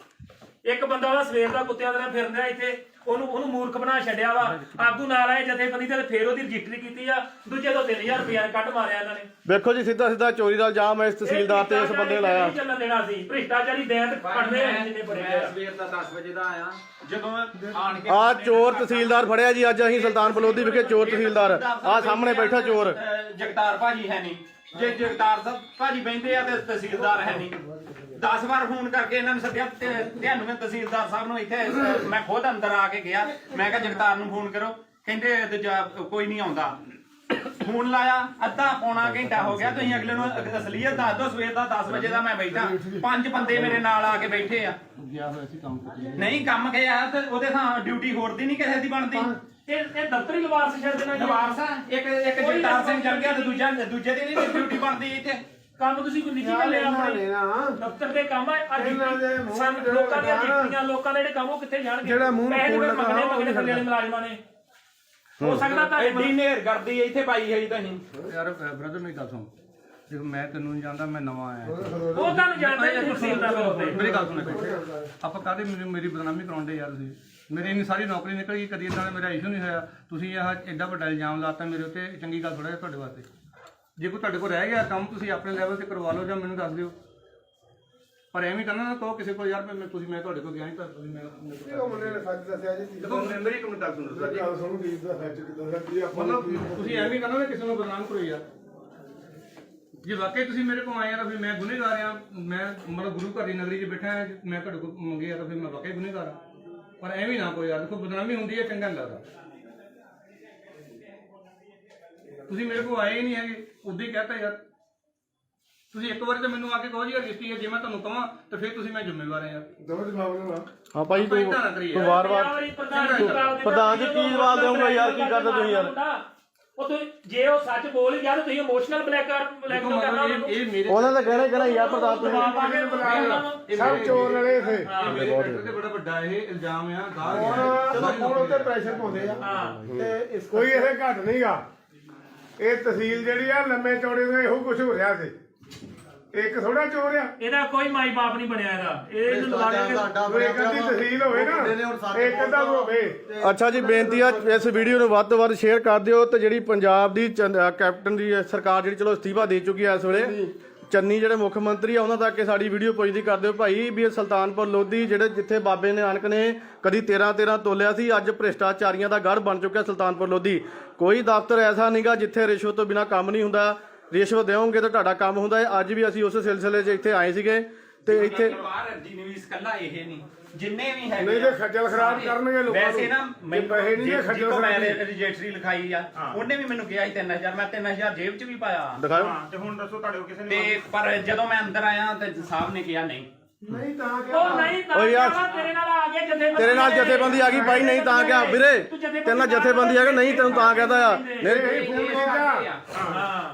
ਇੱਕ ਬੰਦਾ ਉਹਦਾ ਸਵੇਰ ਦਾ ਕੁੱਤਿਆਂ ਦੇ ਨਾਲ ਫਿਰਦਾ ਇੱਥੇ। ਉਹਨੂੰ ਉਹਨੂੰ ਮੂਰਖ ਬਣਾ ਛੱਡਿਆ ਵਾ। ਆਗੂ ਨਾਲ ਆਏ ਜਥੇਬੰਦੀ ਤੇ ਫੇਰ ਉਹਦੀ ਰਜਿਸਟਰੀ ਕੀਤੀ ਆ। ਦੂਜੇ ਤੋਂ 3000 ਰੁਪਇਆ ਕੱਢ ਮਾਰਿਆ ਇਹਨਾਂ ਨੇ। ਵੇਖੋ ਜੀ ਸਿੱਧਾ ਸਿੱਧਾ ਚੋਰੀ ਦਾ ਇਲਜ਼ਾਮ ਇਸ ਤਹਿਸੀਲਦਾਰ ਤੇ ਇਸ ਬੰਦੇ ਲਾਇਆ। ਨਹੀਂ ਚੱਲਣ ਦੇਣਾ ਸੀ ਭ੍ਰਿਸ਼ਟਾਚਾਰੀ ਦੈਂਤ ਪੜਦੇ ਆ ਜਿੰਨੇ ਬੜੇ ਆ ਸਵੇਰ ਦਾ 10 ਵਜੇ ਦਾ ਆਇਆ। ਜਦੋਂ ਆਣ ਕੇ ਆ ਚੋਰ ਤਹਿਸੀਲਦਾਰ ਫੜਿਆ ਜੀ ਅੱਜ ਅਸੀਂ ਸੁਲਤਾਨਪੁਰ ਲੋਧੀ ਵਿਖੇ ਚੋਰ ਤਹਿਸੀਲਦਾਰ। ਆ ਸਾਹਮਣੇ ਬੈਠਾ ਚੋਰ। ਜਗਤਾਰ ਭਾਜੀ ਹੈ ਨਹੀਂ ਜੇ ਜਗਤਾਰ ਸਾਹਿਬ ਭਾਜੀ ਬੈਠੇ ਆ ਤੇ ਤਹਿਸੀਲਦਾਰ ਹੈ ਨਹੀਂ। 10 ਵਾਰ ਫੋਨ ਕਰਕੇ ਇਹਨਾਂ ਨੂੰ ਸੱਦਿਆ ਤੇ 93 ਤਹਿਸੀਲਦਾਰ ਸਾਹਿਬ ਨੂੰ ਇੱਥੇ ਅਹ, ਮੈਂ ਖੁਦ ਅੰਦਰ ਆ ਕੇ ਗਿਆ। ਮੈਂ ਕਿਹਾ ਜਗਤਾਰ ਨੂੰ ਫੋਨ ਕਰੋ। ਕਹਿੰਦੇ ਦੂਜਾ ਕੋਈ ਨਹੀਂ ਆਉਂਦਾ। ਫੋਨ ਲਾਇਆ ਅੱਧਾ ਪੌਣਾ ਘੰਟਾ ਹੋ ਗਿਆ ਤੁਸੀਂ ਅਗਲੇ ਨੂੰ ਅਸਲੀਅਤ ਦੱਸ ਦਿਓ ਸਵੇਰ ਦਾ 10 ਵਜੇ ਦਾ ਮੈਂ ਬੈਠਾ। ਪੰਜ ਬੰਦੇ ਮੇਰੇ ਨਾਲ ਆ ਕੇ ਬੈਠੇ ਆ। ਨਹੀਂ ਕੰਮ ਗਿਆ ਤੇ ਉਹਦੇ ਥਾਂ ਡਿਊਟੀ ਹੋਰ ਦੀ ਨਹੀਂ ਕਿਸੇ ਦੀ ਬਣਦੀ। ਇਹ ਇਹ ਦਫ਼ਤਰੀ ਲਵਾਰਸ ਛੱਡ ਦੇਣਾ ਜੀ ਨਵਾਰ ਸਾਹਿਬ ਇੱਕ ਇੱਕ ਜਗਤਾਰ ਸਿੰਘ ਚੱਲ ਗਿਆ ਤੇ ਦੂਜਾ ਦੂਜੇ ਦੀ ਨਹੀਂ ਡਿਊਟੀ ਬਣਦੀ ਇੱਥੇ। ਕੰਮ ਤੁਸੀਂ ਕੋਈ ਕਰ ਲਿਆ ਆਪਣੇ? ਦਫ਼ਤਰ ਦੇ ਕੰਮ ਆ ਅੱਜ ਸਾਨੂੰ ਤੇ ਲੋਕਾਂ ਦੀਆਂ। ਡਿਊਟੀਆਂ ਲੋਕਾਂ ਦੇ ਜਿਹੜੇ ਕੰਮ ਉਹ ਕਿੱਥੇ ਜਾਣਗੇ? ਜਿਹੜਾ ਮੂੰਹ ਨੂੰ ਤਾਂ ਲੱਗਾ ਉਹ ਨਹੀਂ ਥੱਲੇ ਵਾਲੇ ਮੁਲਾਜ਼ਮਾਂ ਨੇ। ਹੋ ਸਕਦਾ ਤਾਂ ਐਡੀ ਨੇਰ ਕਰਦੀ ਇੱਥੇ ਪਾਈ ਹੈ ਜੀ ਤੁਸੀਂ। ਯਾਰ ਬ੍ਰਦਰ ਮੇਰੀ ਗੱਲ ਸੁਣ। ਦੇਖੋ ਮੈਂ ਤੈਨੂੰ ਨਹੀਂ ਜਾਣਦਾ ਮੈਂ ਨਵਾਂ ਆਇਆ ਉਹ ਤੁਹਾਨੂੰ ਜਾਣਦਾ ਉੱਤੇ ਮੇਰੀ ਗੱਲ ਸੁਣ। ਆਪਾਂ ਕਾਹਦੇ ਮੇਰੀ ਮੇਰੀ ਬਦਨਾਮੀ ਕਰਾਉਂਦੇ ਯਾਰ ਤੁਸੀਂ? ਮੇਰੀ ਇੰਨੀ ਸਾਰੀ ਨੌਕਰੀ ਨਿਕਲ ਗਈ ਕਦੀ ਇਦਾਂ ਦਾ ਮੇਰਾ ਇਸ਼ੂ ਨਹੀਂ ਹੋਇਆ। ਤੁਸੀਂ ਇਹ ਐਡਾ ਵੱਡਾ ਇਲਜ਼ਾਮ ਲਾਤਾ ਮੇਰੇ ਉੱਤੇ ਚੰਗੀ ਗੱਲ ਥੋੜਾ ਜਿਹਾ ਤੁਹਾਡੇ ਵਾਸਤੇ। ਜੇ ਕੋਈ ਤੁਹਾਡੇ ਕੋਲ ਰਹਿ ਗਿਆ ਕੰਮ ਤੁਸੀਂ ਆਪਣੇ ਲੈਵਲ ਤੇ ਕਰਵਾ ਲਓ ਜਾਂ ਮੈਨੂੰ ਦੱਸ ਦਿਓ। ਪਰ ਐਵੇਂ ਕਰਨਾ ਨਾ ਕਹੋ ਕਿਸੇ ਕੋਲ ਯਾਰ ਮੈਂ ਤੁਸੀਂ ਮੈਂ ਤੁਹਾਡੇ ਕੋਲ ਗਿਆ ਨਹੀਂ ਤਾਂ ਤੁਸੀਂ ਮੈਂ ਮੇਰੇ ਕੋਲ ਉਹ ਮੁੰਡੇ ਨੇ ਸੱਚ ਦੱਸਿਆ ਜੀ। ਦੇਖੋ ਹੀ ਕਮੈਂਟ ਕਰ ਦਿੰਦਾ ਜੀ ਗੱਲ ਸੁਣੋ ਕੀ ਦਾ ਸੱਚ ਕਿਦਾਂ ਸੱਚ ਜੀ ਆਪਾਂ ਮਤਲਬ ਤੁਸੀਂ ਐਵੇਂ ਕਰਨਾ ਨਾ ਕਿਸੇ ਨੂੰ ਬਦਨਾਮ ਕਰੋ ਯਾਰ। ਜੇ ਵਾਕਈ ਤੁਸੀਂ ਮੇਰੇ ਕੋਲ ਆਏ ਆ ਤਾਂ ਫਿਰ ਮੈਂ ਗੁਨੇਗਾਰ ਆ। ਮੈਂ ਮਤਲਬ ਗੁਰੂ ਘਰ ਦੀ ਨਗਰੀ 'ਚ ਬੈਠਾ ਹਾਂ ਮੈਂ ਤੁਹਾਡੇ ਕੋਲ ਮੰਗਿਆ ਤਾਂ ਫਿਰ ਮੈਂ ਵਾਕਈ ਗੁਨੇਗਾਰ ਆ। ਪਰ ਐਵੇਂ ਨਾ ਕੋਈ ਯਾਰ ਦੇਖੋ ਬਦਨਾਮੀ ਹੁੰਦੀ ਹੈ ਚੰਗਾ ਨਹੀਂ ਲੱਗਦਾ। ਤੁਸੀਂ ਮੇਰੇ ਕੋਲ ਆਏ ਹੀ ਨਹੀਂ ਹੈਗੇ ਉਦੋਂ ਹੀ ਕਹਤਾ ਯਾਰ। ਤੁਸੀਂ ਇੱਕ ਵਾਰ ਤਾਂ ਮੈਨੂੰ ਆ ਕੇ ਕਹੋ ਜੀ ਰਜਿਸਟਰੀ ਹੈ ਜੇ ਮੈਂ ਤੁਹਾਨੂੰ ਕਹਾਂ ਤਾਂ ਫਿਰ ਤੁਸੀਂ ਮੈਂ ਜ਼ਿੰਮੇਵਾਰ ਹਾਂ ਯਾਰ। ਦੋ ਜਵਾਬ ਨਾ। ਹਾਂ ਭਾਈ ਤੂੰ ਤੂੰ ਵਾਰ-ਵਾਰ ਪ੍ਰਧਾਨ ਜੀ ਕੀ ਜਵਾਬ ਦੇਵਾਂਗਾ ਯਾਰ ਕੀ ਕਰਦੇ ਤੁਸੀਂ ਯਾਰ? ਉਹ ਤੁਸੀਂ ਜੇ ਉਹ ਸੱਚ ਬੋਲ ਹੀ ਗਿਆ ਤਾਂ ਤੁਸੀਂ ਇਮੋਸ਼ਨਲ ਬਲੈਕ ਦੇਖੋ ਬਲੈਕਮੇਲ ਕਰਨਾ ਉਹਨੂੰ। ਇਹ ਇਹ ਮੇਰੇ ਉਹਨਾਂ ਦਾ ਕਹਿਣਾ ਹੀ ਕਹਿਣਾ ਯਾਰ ਪ੍ਰਧਾਨ ਤੁਸੀਂ। ਸਭ ਚੋਰ ਲੜੇ ਥੇ ਇਹ ਮੇਰੇ ਤੇ ਬੜਾ ਵੱਡਾ ਇਹ ਇਲਜ਼ਾਮ ਆ ਗਾਹ ਹੁਣ ਹੁਣ ਉੱਤੇ ਪ੍ਰੈਸ਼ਰ ਪਾਉਂਦੇ ਆ ਹਾਂ। ਤੇ ਇਸ ਕੋਈ ਇਹ ਘਟ ਨਹੀਂਗਾ ਇਹ ਤਹਿਸੀਲ ਜਿਹੜੀ ਆ ਲੰਮੇ ਚੌੜੇ ਤੋਂ ਇਹੋ ਕੁਝ ਹੋ ਰਿਹਾ ਸੀ। ਇੱਕ ਥੋੜਾ ਚੋਰ ਆ। ਇਹਦਾ ਕੋਈ ਮਾਈ ਬਾਪ ਨਹੀਂ ਬਣਿਆ ਇਹਦਾ। ਇਹ ਇਹਨੂੰ ਲਵਾ ਕੇ ਉਹ ਇੱਕ ਅੱਧੀ ਤਹਿਸੀਲ ਹੋਵੇ ਨਾ ਇੱਕ ਅੱਧਾ ਹੋਵੇ। ਅੱਛਾ ਜੀ ਬੇਨਤੀ ਆ ਇਸ ਵੀਡੀਓ ਨੂੰ ਵੱਧ ਤੋਂ ਵੱਧ ਸ਼ੇਅਰ ਕਰ ਦਿਓ ਤੇ ਜਿਹੜੀ ਪੰਜਾਬ ਦੀ ਅਹ ਕੈਪਟਨ ਦੀ ਸਰਕਾਰ ਜਿਹੜੀ ਚਲੋ ਅਸਤੀਫਾ ਦੇ ਚੁੱਕੀ ਹੈ ਇਸ ਵੇਲੇ। ਚੰਨੀ ਜਿਹੜੇ ਮੁੱਖ ਮੰਤਰੀ ਆ ਉਹਨਾਂ ਤੱਕ ਇਹ ਸਾਡੀ ਵੀਡੀਓ ਪਹੁੰਚਦੀ ਕਰ ਦਿਓ। ਭਾਈ ਵੀ ਇਹ ਸੁਲਤਾਨਪੁਰ ਲੋਧੀ ਜਿਹੜੇ ਜਿੱਥੇ ਬਾਬੇ ਨਾਨਕ ਨੇ ਕਦੀ 13 13 ਤੋਲਿਆ ਸੀ ਅੱਜ ਭ੍ਰਿਸ਼ਟਾਚਾਰੀਆਂ ਦਾ ਗੜ ਬਣ ਚੁੱਕਿਆ ਸੁਲਤਾਨਪੁਰ ਲੋਧੀ। ਕੋਈ ਦਫ਼ਤਰ ਐਸਾ ਨਹੀਂਗਾ ਜਿੱਥੇ ਰਿਸ਼ਵਤ ਤੋਂ ਬਿਨਾ ਕੰਮ ਨਹੀਂ ਹੁੰਦਾ। ਰਿਸ਼ਵਤ ਦੇਵੋਗੇ ਤਾਂ ਤੁਹਾਡਾ ਕੰਮ ਹੁੰਦਾ ਹੈ। ਅੱਜ ਵੀ ਅਸੀਂ ਉਸ ਸਿਲਸਿਲੇ 'ਚ ਇੱਥੇ ਆਏ ਸੀਗੇ ਤੇ ਇੱਥੇ ਬਾਹਰ ਅਰਜੀ ਨਿਵੀਸ ਕੱਲਾ ਇਹ ਨਹੀਂ ਜਿੰਨੇ ਵੀ ਹੈਗੇ ਨਹੀਂ ਤੇ ਖੱਜਲ ਖਰਾਬ ਕਰਨਗੇ ਲੋਕਾਂ ਨੂੰ ਵੈਸੇ ਨਾ। ਜੇ ਪੈਸੇ ਨਹੀਂ ਖੱਜਲ ਜਿੱਥੋਂ ਮੈਂ ਖਰਾਬ ਰਜਿਸਟਰੀ ਲਿਖਾਈ ਆ ਉਹਨੇ ਵੀ ਮੈਨੂੰ ਕਿਹਾ ਸੀ 3000 ਮੈਂ 3000 ਜੇਬ 'ਚ ਵੀ ਪਾਇਆ। ਦਿਖਾਓ। ਹਾਂ ਤੇ ਹੁਣ ਦੱਸੋ ਤੁਹਾਡੇ ਕੋਲ ਕਿਸੇ ਨੇ ਤੇ ਪਰ ਜਦੋਂ ਮੈਂ ਅੰਦਰ ਆਇਆ ਤੇ ਸਾਹਿਬ ਨੇ ਕਿਹਾ ਨਹੀਂ। ਨਹੀਂ ਤਾਂ ਉਹ ਨਹੀਂ ਤਾਂ ਓ ਯਾਰ, ਕਿਹਾ, ਤੇਰੇ ਨਾਲ ਆ ਗਿਆ ਜਥੇਬੰਦੀ। ਤੇਰੇ ਨਾਲ ਜਥੇਬੰਦੀ ਆ ਗਈ ਬਾਈ ਨਹੀਂ ਤਾਂ ਕਿਹਾ ਵੀਰੇ ਤੇਰੇ ਨਾਲ ਜਥੇਬੰਦੀ ਆ ਗਈ ਨਹੀਂ ਤੈਨੂੰ ਤਾਂ ਕਹਦਾ ਆ। ਨਹੀਂ ਇਹ ਫੋਨ ਕੀਤਾ ਹਾਂ।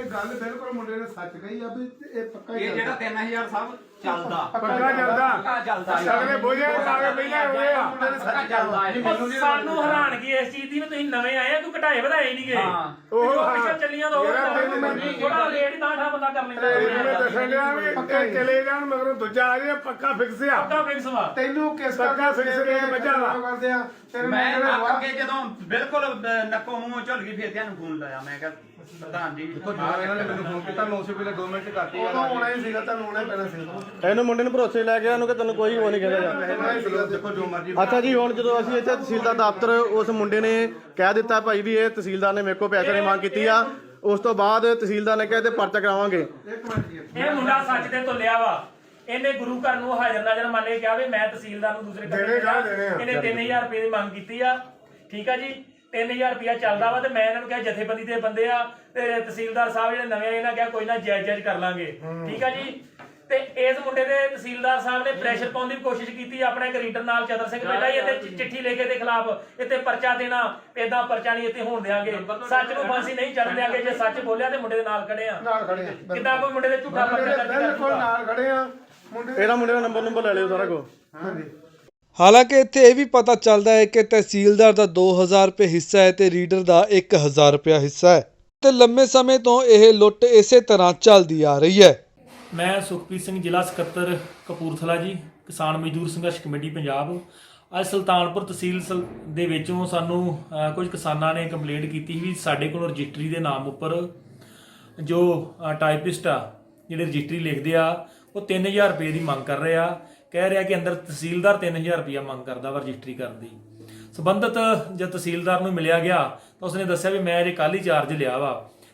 ਇਹ ਗੱਲ ਬਿਲਕੁਲ ਮੁੰਡੇ ਨੇ ਸੱਚ ਕਹੀ ਆ ਵੀ ਇਹ ਪੱਕਾ ਹੀ ਇਹ ਜਿਹੜਾ 3000 ਸਾਹਿਬ ਚੱਲਦਾ। ਪੱਕਾ ਚੱਲਦਾ। ਪੱਕਾ ਚੱਲਦਾ ਅਗਲੇ ਬੋਝੇ ਕੇ ਪਹਿਲਾਂ ਹੋਏ ਆ ਪੱਕਾ ਚੱਲਦਾ। ਇਹ ਉਹ ਸਾਨੂੰ ਹੈਰਾਨਗੀ ਇਸ ਚੀਜ਼ ਦੀ ਵੀ ਤੁਸੀਂ ਨਵੇਂ ਆਏ ਆ ਕੋਈ ਘਟਾਏ ਵਧਾਏ ਨਹੀਂਗੇ। ਹਾਂ। ਉਹ ਉਹ। ਪਿੱਛੇ ਚੱਲੀਆਂ ਤਾਂ ਮੈਂ ਥੋੜਾ ਲੇਟ ਤਾਂ ਠਾ ਬੰਦਾ ਕਰ ਲੈਂਦਾ। ਇਹਨੇ ਦੱਸਣ ਲਿਆ ਵੀ ਇਹ ਚਲੇ ਜਾਣ ਮਗਰੋਂ ਦੂਜਾ ਆ ਜਾਏ ਪੱਕਾ ਫਿਕਸ ਆ। ਪੱਕਾ ਫਿਕਸ ਵਾ। ਤੈਨੂੰ ਕਿਸ ਪੱਕਾ ਫਿਕਸ ਬਚਾ ਵਾ। ਕਰਦੇ ਆ? ਤੇਰੇ ਮੈਂ ਨਾਲ ਅੱਗੇ ਜਦੋਂ ਬਿਲਕੁਲ ਨੱਕੋ ਮੂੰਹ ਝੁੱਲ ਗਈ ਫਿਰ ਤੁਹਾਨੂੰ ਫੋਨ ਲਾਇਆ। ਮੈਂ ਕਿਹਾ ਪ੍ਰਧਾਨ ਜੀ ਜਦੋਂ ਇਹਨਾਂ ਨੇ ਮੈਨੂੰ ਫੋਨ ਕੀਤਾ ਮੈਂ ਉਸੇ ਵੇਲੇ 2 ਮਿੰਟ ਕਰਤੀ ਉਦੋਂ ਆਉਣਾ ਹੀ ਸੀਗਾ ਤੁਹਾਨੂੰ ਆਉਣਾ ਹੀ ਪੈਣਾ ਸੀ। ਇਹਨੂੰ ਮੁੰਡੇ ਨੂੰ ਭਰੋਸੇ ਲੈ ਗਿਆ ਉਹਨੂੰ ਕਿ ਤੈਨੂੰ ਕੋਈ ਉਹ ਨਹੀਂ ਕਹਿੰਦਾ ਦੇਖੋ ਜੋ ਮਰਜ਼ੀ ਅੱਛਾ ਜੀ ਹੁਣ ਜਦੋਂ ਅਸੀਂ ਇੱਥੇ ਤਹਿਸੀਲਦਾਰ ਦਫ਼ਤਰ ਉਸ ਮੁੰਡੇ ਨੇ ਕਹਿ ਦਿੱਤਾ ਭਾਈ ਵੀ ਇਹ ਤਹਿਸੀਲਦਾਰ ਨੇ ਮੇਰੇ ਕੋਲ ਪੈਸੇ ਦੀ ਮੰਗ ਕੀਤੀ ਆ ਉਸ ਤੋਂ ਬਾਅਦ ਤਹਿਸੀਲਦਾਰ ਨੇ ਕਿਹਾ ਤੇ ਪਰਚਾ ਕਰਾਵਾਂਗੇ। ਇਹ ਮੁੰਡਾ ਸੱਚ ਤੇ ਤੁਲਿਆ ਵਾ। ਇਹਨੇ ਗੁਰੂ ਘਰ ਨੂੰ ਹਾਜ਼ਰ ਨਾਜ਼ਰ ਮੰਨ ਕੇ ਕਿਹਾ ਵੀ ਮੈਂ ਤਹਿਸੀਲਦਾਰ ਨੂੰ ਦੂਸਰੇ ਦੇਣੇ ਗਾ, ਦੇਣੇ ਆ। ਇਹਨੇ 3000 ਰੁਪਏ ਦੀ ਮੰਗ ਕੀਤੀ ਆ। ਠੀਕ ਆ ਜੀ 3000 ਰੁਪਇਆ ਚੱਲਦਾ ਵਾ ਤੇ ਮੈਂ ਇਹਨਾਂ ਨੂੰ ਕਿਹਾ ਜਥੇਬੰਦੀ ਦੇ ਬੰਦੇ ਆ ਤੇ ਤਹਿਸੀਲਦਾਰ ਸਾਹਿਬ ਜਿਹੜੇ ਨਵੇਂ ਆਏ ਇਹਨਾਂ ਕਿਹਾ ਕੋਈ ਨਾ ਜਾਇਜ਼ ਜਾਇਜ਼ ਕਰ ਲਾਂਗੇ। ਠੀਕ ਆ ਜੀ? ਤੇ ਇਸ ਮੁੰਡੇ ਦੇ ਤਹਿਸੀਲਦਾਰ ਸਾਹਿਬ ਨੇ ਪ੍ਰੈਸ਼ਰ ਪਾਉਣ ਦੀ ਕੋਸ਼ਿਸ਼ ਕੀਤੀ ਆਪਣੇ ਇੱਕ ਰੀਡਰ ਨਾਲ ਚਦਰ ਸਿੰਘ ਪਹਿਲਾਂ ਹੀ ਇੱਥੇ ਚਿੱਠੀ ਲੈ ਕੇ ਦੇ ਖਿਲਾਫ ਇੱਥੇ ਪਰਚਾ ਦੇਣਾ ਏਦਾਂ ਪਰਚਾ ਨਹੀਂ ਇੱਥੇ ਹੋਣ ਦੇਾਂਗੇ ਸੱਚ ਨੂੰ ਫਾਂਸੀ ਨਹੀਂ ਚੜ੍ਹਨ ਦੇਾਂਗੇ ਜੇ ਸੱਚ ਬੋਲਿਆ ਤੇ ਮੁੰਡੇ ਦੇ ਨਾਲ ਖੜੇ ਆ। ਨਾਲ ਖੜੇ ਆ ਕਿੱਦਾਂ ਕੋਈ ਮੁੰਡੇ ਦੇ ਝੂਠਾ ਪਰਚਾ ਦਰਜ ਬਿਲਕੁਲ ਨਾਲ ਖੜੇ ਆ ਮੁੰਡੇ ਇਹਦਾ ਮੁੰਡੇ ਦਾ ਨੰਬਰ ਨੰਬਰ ਲੈ ਲਿਓ ਸਾਰਾ ਕੁਝ ਹਾਂਜੀ। ਹਾਲਾਂਕਿ ਇੱਥੇ ਇਹ ਵੀ ਪਤਾ ਚੱਲਦਾ ਹੈ ਕਿ ਤਹਿਸੀਲਦਾਰ ਦਾ 2000 ਰੁਪਏ ਹਿੱਸਾ ਹੈ ਤੇ ਰੀਡਰ ਦਾ 1000 ਰੁਪਏ ਹਿੱਸਾ ਹੈ। ਤੇ ਲੰਮੇ ਸਮੇਂ ਤੋਂ ਇਹ ਲੁੱਟ ਇਸੇ ਤਰ੍ਹਾਂ ਚੱਲਦੀ ਆ ਰਹੀ ਹੈ। ਮੈਂ ਸੁਖਪ੍ਰੀਤ ਸਿੰਘ ਜ਼ਿਲ੍ਹਾ ਸਕੱਤਰ ਕਪੂਰਥਲਾ ਜੀ, ਕਿਸਾਨ ਮਜ਼ਦੂਰ ਸੰਘਰਸ਼ ਕਮੇਟੀ ਪੰਜਾਬ। ਅੱਜ ਸੁਲਤਾਨਪੁਰ ਤਹਿਸੀਲ ਸਲ- ਦੇ ਵਿੱਚੋਂ ਸਾਨੂੰ ਕੁਝ ਕਿਸਾਨਾਂ ਨੇ ਕੰਪਲੇਂਟ ਕੀਤੀ ਵੀ ਸਾਡੇ ਕੋਲ ਰਜਿਸਟਰੀ ਦੇ ਨਾਮ ਉੱਪਰ ਜੋ ਟਾਈਪਿਸਟ ਆ, ਜਿਹੜੇ ਰਜਿਸਟਰੀ ਲਿਖਦੇ ਆ, ਉਹ 3000 ਰੁਪਏ ਦੀ ਮੰਗ ਕਰ ਰਹੇ ਆ। ਕਹਿ ਰਿਹਾ ਕਿ ਅੰਦਰ ਤਹਿਸੀਲਦਾਰ 3000 ਰੁਪਇਆ ਮੰਗ ਕਰਦਾ ਵਾ ਰਜਿਸਟਰੀ ਕਰਨ ਦੀ। ਸਬੰਧਤ ਜਦ ਤਹਿਸੀਲਦਾਰ ਨੂੰ ਮਿਲਿਆ ਗਿਆ ਤਾਂ ਉਸਨੇ ਦੱਸਿਆ ਵੀ ਮੈਂ ਅਜੇ ਕੱਲ੍ਹ ਹੀ ਚਾਰਜ ਲਿਆ ਵਾ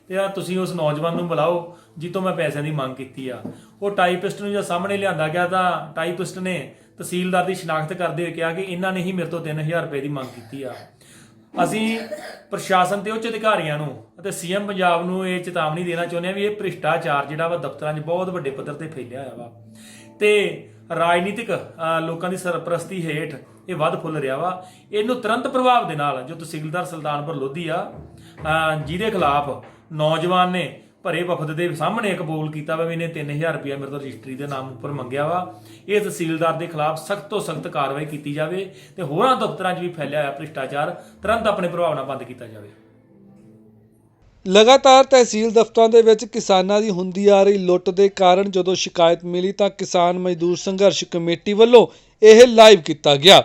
ਤੇ ਆ ਤੁਸੀਂ ਉਸ ਨੌਜਵਾਨ ਨੂੰ ਬੁਲਾਓ ਜਿੱਤੋਂ ਮੈਂ ਪੈਸਿਆਂ ਦੀ ਮੰਗ ਕੀਤੀ ਆ। ਉਹ ਟਾਈਪਿਸਟ ਨੂੰ ਜਦ ਸਾਹਮਣੇ ਲਿਆਂਦਾ ਗਿਆ ਤਾਂ ਟਾਈਪਿਸਟ ਨੇ ਤਹਿਸੀਲਦਾਰ ਦੀ ਸ਼ਨਾਖਤ ਕਰਦੇ ਹੋਏ ਕਿਹਾ ਕਿ ਇਹਨਾਂ ਨੇ ਹੀ ਮੇਰੇ ਤੋਂ 3000 ਰੁਪਏ ਦੀ ਮੰਗ ਕੀਤੀ ਆ। ਅਸੀਂ ਪ੍ਰਸ਼ਾਸਨ ਤੇ ਉੱਚ ਅਧਿਕਾਰੀਆਂ ਨੂੰ ਅਤੇ ਸੀਐਮ ਪੰਜਾਬ ਨੂੰ ਇਹ ਚੇਤਾਵਨੀ ਦੇਣਾ ਚਾਹੁੰਦੇ ਹਾਂ ਵੀ ਇਹ ਭ੍ਰਿਸ਼ਟਾਚਾਰ ਜਿਹੜਾ ਵਾ ਦਫ਼ਤਰਾਂ 'ਚ ਬਹੁਤ ਵੱਡੇ ਪੱਧਰ ਤੇ ਫੈਲਿਆ ਹੋਇਆ ਵਾ। ਤੇ ਰਾਜਨੀਤਿਕ ਲੋਕਾਂ ਦੀ ਸਰਪ੍ਰਸਤੀ ਹੇਠ ਇਹ ਵੱਧ ਫੁੱਲ ਰਿਹਾ ਵਾ। ਇਹਨੂੰ ਤੁਰੰਤ ਪ੍ਰਭਾਵ ਦੇ ਨਾਲ, ਜੋ ਤਹਿਸੀਲਦਾਰ ਸੁਲਤਾਨਪੁਰ ਲੋਧੀ ਆ ਜਿਹਦੇ ਖਿਲਾਫ ਨੌਜਵਾਨ ਨੇ ਭਰੇ ਵਫਦ ਦੇ ਸਾਹਮਣੇ ਕਬੂਲ ਕੀਤਾ ਵਾ ਵੀ ਇਹਨੇ 3000 ਰੁਪਇਆ ਮੇਰੇ ਤੋਂ ਰਜਿਸਟਰੀ ਦੇ ਨਾਮ ਉੱਪਰ ਮੰਗਿਆ ਵਾ। ਇਹ ਤਹਿਸੀਲਦਾਰ ਦੇ ਖਿਲਾਫ ਸਖਤ ਤੋਂ ਸਖਤ ਕਾਰਵਾਈ ਕੀਤੀ ਜਾਵੇ ਤੇ ਹੋਰਾਂ ਦਫ਼ਤਰਾਂ 'ਚ ਵੀ ਫੈਲਿਆ ਹੋਇਆ ਭ੍ਰਿਸ਼ਟਾਚਾਰ ਤੁਰੰਤ ਆਪਣੇ ਪ੍ਰਭਾਵ ਨਾਲ ਬੰਦ ਕੀਤਾ ਜਾਵੇ। ਲਗਾਤਾਰ ਤਹਿਸੀਲ ਦਫ਼ਤਰਾਂ ਦੇ ਵਿੱਚ ਕਿਸਾਨਾਂ ਦੀ ਹੁੰਦੀ ਆ ਰਹੀ ਲੁੱਟ ਦੇ ਕਾਰਨ ਜਦੋਂ ਸ਼ਿਕਾਇਤ ਮਿਲੀ ਤਾਂ ਕਿਸਾਨ ਮਜ਼ਦੂਰ ਸੰਘਰਸ਼ ਕਮੇਟੀ ਵੱਲੋਂ ਇਹ ਲਾਈਵ ਕੀਤਾ ਗਿਆ।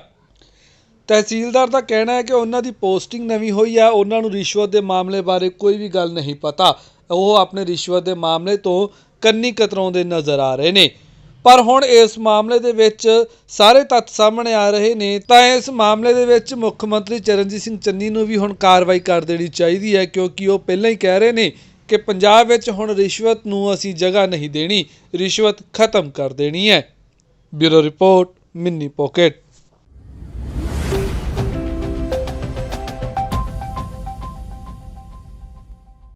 ਤਹਿਸੀਲਦਾਰ ਦਾ ਕਹਿਣਾ ਹੈ ਕਿ ਉਹਨਾਂ ਦੀ ਪੋਸਟਿੰਗ ਨਵੀਂ ਹੋਈ ਹੈ, ਉਹਨਾਂ ਨੂੰ ਰਿਸ਼ਵਤ ਦੇ ਮਾਮਲੇ ਬਾਰੇ ਕੋਈ ਵੀ ਗੱਲ ਨਹੀਂ ਪਤਾ। ਉਹ ਆਪਣੇ ਰਿਸ਼ਵਤ ਦੇ ਮਾਮਲੇ ਤੋਂ ਕੰਨੀ ਕਤਰਾਉਂਦੇ ਨਜ਼ਰ ਆ ਰਹੇ ਨੇ। ਪਰ ਹੁਣ ਇਸ ਮਾਮਲੇ ਦੇ ਵਿੱਚ ਸਾਰੇ ਤੱਥ ਸਾਹਮਣੇ ਆ ਰਹੇ ਨੇ। ਤਾਂ ਇਸ ਮਾਮਲੇ ਦੇ ਵਿੱਚ ਮੁੱਖ ਮੰਤਰੀ ਚਰਨਜੀਤ ਸਿੰਘ ਚੰਨੀ ਨੂੰ ਵੀ ਹੁਣ ਕਾਰਵਾਈ ਕਰ ਦੇਣੀ ਚਾਹੀਦੀ ਹੈ, ਕਿਉਂਕਿ ਉਹ ਪਹਿਲਾਂ ਹੀ ਕਹਿ ਰਹੇ ਨੇ ਕਿ ਪੰਜਾਬ ਵਿੱਚ ਹੁਣ ਰਿਸ਼ਵਤ ਨੂੰ ਅਸੀਂ ਜਗ੍ਹਾ ਨਹੀਂ ਦੇਣੀ, ਰਿਸ਼ਵਤ ਖਤਮ ਕਰ ਦੇਣੀ ਹੈ। Bureau report, mini pocket.